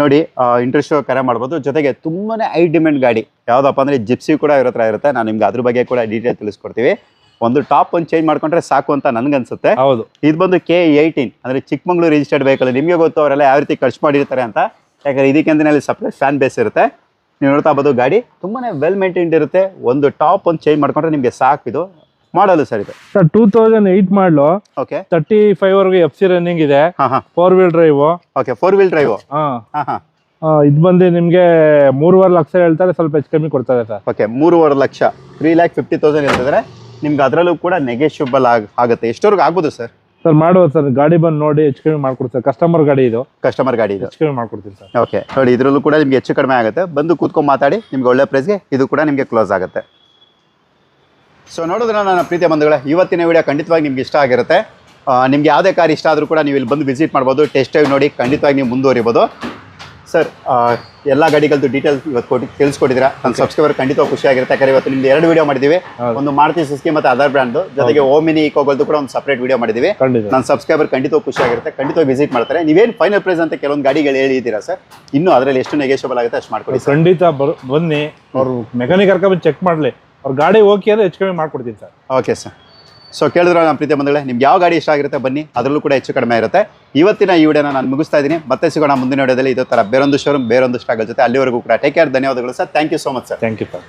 ನೋಡಿ ಇಂಟ್ರೆಸ್ಟ್ ಕರೆ ಮಾಡ್ಬೋದು. ಜೊತೆಗೆ ತುಂಬಾನೇ ಹೈ ಡಿಮ್ಯಾಂಡ್ ಗಾಡಿ. ಯಾವುದಪ್ಪ ಅಂದ್ರೆ ಜಿಪ್ಸಿ ಕೂಡ ಇರೋ ಹತ್ರ ಇರುತ್ತೆ. ನಾನು ನಿಮ್ಗೆ ಅದ್ರ ಬಗ್ಗೆ ಕೂಡ ಡೀಟೇಲ್ ತಿಳಿಸ್ಕೊಡ್ತೀವಿ. ಒಂದು ಟಾಪ್ ಒಂದು ಚೇಂಜ್ ಮಾಡ್ಕೊಂಡ್ರೆ ಸಾಕು ಅಂತ ನನ್ಗನ್ಸುತ್ತೆ. ಹೌದು. ಇದು ಬಂದು ಕೆ ಏಯ್ಟೀನ್ ಅಂದರೆ ಚಿಕ್ಕಮಂಗ್ಳೂರು ರಿಜಿಸ್ಟರ್ಡ್ ವೆಹಿಕಲ್ ನಿಮಗೆ ಗೊತ್ತು ಅವರೆಲ್ಲ ಯಾವ ರೀತಿ ಖರ್ಚು ಮಾಡಿರ್ತಾರೆ ಅಂತ. ಯಾಕಂದ್ರೆ ಇದಕ್ಕೆ ಅಲ್ಲಿ ಸಪ್ರೇಟ್ ಫ್ಯಾನ್ ಬೇಸ್ ಇರುತ್ತೆ. ನೀವು ನೋಡ್ತಾ ಬೋದು ಗಾಡಿ ತುಂಬಾನೇ ವೆಲ್ ಮೇಂಟೈನ್ಡ್ ಇರುತ್ತೆ. ಒಂದು ಟಾಪ್ ಒಂದು ಚೇಂಜ್ ಮಾಡ್ಕೊಂಡ್ರೆ ನಿಮಗೆ ಸಾಕು ಇದು. ಮಾಡಲು ಸರ್ ಇದು? Sir two thousand eight model okay thirty five ವರೆಗೂ ಎಫ್ ಸಿ ರನ್ನಿಂಗ್ ಇದೆ. ಹಾಂ ಹಾಂ. Four wheel drive okay four wheel drive ಹಾಂ. ಹಾಂ ಹಾಂ. ಇದು ಬಂದು ನಿಮಗೆ ಮೂರುವರೆ ಲಕ್ಷ ಹೇಳ್ತಾರೆ ಸ್ವಲ್ಪ ಹೆಚ್ಚು ಕಮ್ಮಿ ಕೊಡ್ತಾರೆ ಸರ್. ಓಕೆ ಮೂರುವರೆ ಲಕ್ಷ. ತ್ರೀ ಲ್ಯಾಕ್ ಫಿಫ್ಟಿ ತೌಸಂಡ್ ಹೇಳ್ತಿದ್ರೆ. ನಿಮ್ಗೆ ಅದರಲ್ಲೂ ಕೂಡ ನೆಗೆಷಿಯಬಲ್ ಆಗ ಆಗುತ್ತೆ. ಎಷ್ಟೋರ್ಗೆ ಆಗ್ಬೋದು ಸರ್? ಸರ್ ಮಾಡುವ ಸರ್. ಗಾಡಿ ಬಂದು ನೋಡಿ ಹೆಚ್ಚು ಕಮ್ಮಿ ಮಾಡ್ಕೊಡ್ತಾರೆ ಕಸ್ಟಮರ್ ಗಾಡಿ ಇದು. ಕಸ್ಟಮರ್ ಗಾಡಿ ಇದು. ಹೆಚ್ಚು ಕಮ್ಮಿ ಮಾಡ್ಕೊಡ್ತೀನಿ ಸರ್. ಓಕೆ ನೋಡಿ ಇದರಲ್ಲೂ ಕೂಡ ನಿಮ್ಗೆ ಹೆಚ್ಚು ಕಡಿಮೆ ಆಗುತ್ತೆ. ಬಂದು ಕೂತ್ಕೊಂಡು ಮಾತಾಡಿ ನಿಮ್ಗೆ ಒಳ್ಳೆ ಪ್ರೈಸ್ಗೆ ಇದು ಕೂಡ ನಿಮಗೆ ಕ್ಲೋಸ್ ಆಗುತ್ತೆ. ಸೊ ನೋಡೋದ್ರೆ ನನ್ನ ಪ್ರೀತಿಯ ಬಂಧುಗಳೇ ಇವತ್ತಿನ ವಿಡಿಯೋ ಖಂಡಿತವಾಗಿ ನಿಮ್ಗೆ ಇಷ್ಟ ಆಗಿರುತ್ತೆ. ನಿಮ್ಗೆ ಯಾವುದೇ ಕಾರ್ ಇಷ್ಟ ಆದರೂ ಕೂಡ ನೀವು ಇಲ್ಲಿ ಬಂದು ವಿಸಿಟ್ ಮಾಡ್ಬೋದು ಟೆಸ್ಟ್ ಡ್ರೈವ್ ನೋಡಿ ಖಂಡಿತವಾಗಿ ನೀವು ಮುಂದುವರಿಬೋದು. ಸರ್ ಎಲ್ಲ ಗಾಡಿಗಳದ್ದು ಡೀಟೇಲ್ಸ್ ಇವತ್ತು ಕೊಟ್ಟು ತಿಳಿಸ್ಕೊಟ್ಟಿದ್ದೀರಾ? ನನ್ನ ಸಬ್ಸ್ಕ್ರೈಬರ್ ಖಂಡಿತವಾಗಿ ಖುಷಿಯಾಗಿರುತ್ತೆ ಯಾಕಂದ್ರೆ ಇವತ್ತು ನಿಮ್ದು ಎರಡು ವಿಡಿಯೋ ಮಾಡಿದ್ದೀವಿ. ಒಂದು ಮಾರುತಿ ಸುಸ್ಕಿ ಮತ್ತು ಅದರ್ ಬ್ರ್ಯಾಂಡು. ಜೊತೆಗೆ ಓಮಿನಿ ಇಕೋಗಲ್ದು ಕೂಡ ಒಂದು ಸಪ್ರೇಟ್ ವಿಡಿಯೋ ಮಾಡಿದ್ದೀವಿ. ನನ್ನ ಸಬ್ಸ್ಕ್ರೈಬರ್ ಖಂಡಿತವಾಗಿ ಖುಷಿಯಾಗಿರುತ್ತೆ ಖಂಡಿತವಾಗಿ ವಿಸಿಟ್ ಮಾಡ್ತಾರೆ. ನೀವೇನು ಫೈನಲ್ ಪ್ರೈಸ್ ಅಂತ ಕೆಲವೊಂದು ಗಾಡಿಗಳು ಹೇಳಿದ್ದೀರಾ ಸರ್ ಇನ್ನೂ ಅದರಲ್ಲಿ ಎಷ್ಟು ನೆಗೆಷಬಲ್ ಆಗುತ್ತೆ ಅಷ್ಟು ಮಾಡ್ಕೊಡಿ ಖಂಡಿತ ಬನ್ನಿ. ಅವರು ಮೆಕ್ಯಾನಿಕ್ ಕರ್ಕೊಂಡ್ಬಂದು ಚೆಕ್ ಮಾಡಲಿ. ಅವ್ರ ಗಾಡಿ ಓಕೆ ಅಂದ್ರೆ ಹೆಚ್ಚು ಕಡಿಮೆ ಮಾಡ್ಕೊಡ್ತೀನಿ ಸರ್. ಓಕೆ ಸರ್ ಸೊ ಕೇಳಿದ್ರೆ ನಮ್ಮ ಪ್ರೀತಿ ಬಂಧುಗಳೇ ನಿಮ್ಗೆ ಯಾವ ಗಾಡಿ ಇಷ್ಟ ಆಗಿರುತ್ತೆ ಬನ್ನಿ ಅದರಲ್ಲೂ ಕೂಡ ಹೆಚ್ಚು ಕಡಿಮೆ ಇರುತ್ತೆ. ಇವತ್ತಿನ ಈ ವಿಡಿಯೋನ ನಾನು ಮುಗಿಸ್ತಾ ಇದ್ದೀನಿ. ಮತ್ತೆ ಸಿಗೋಣ ಮುಂದಿನ ವಿಡಿಯೋದಲ್ಲಿ ಇದೇ ಥರ ಬೇರೊಂದು ಶೋರೂಮ್ ಬೇರೊಂದು ಸ್ಟಾಗಲ್ ಜೊತೆ. ಅಲ್ಲಿವರೆಗೂ ಕೂಡ ಟೇಕ್ ಕೇರ್ ಧನ್ಯವಾದಗಳು sir thank you so much sir thank you sir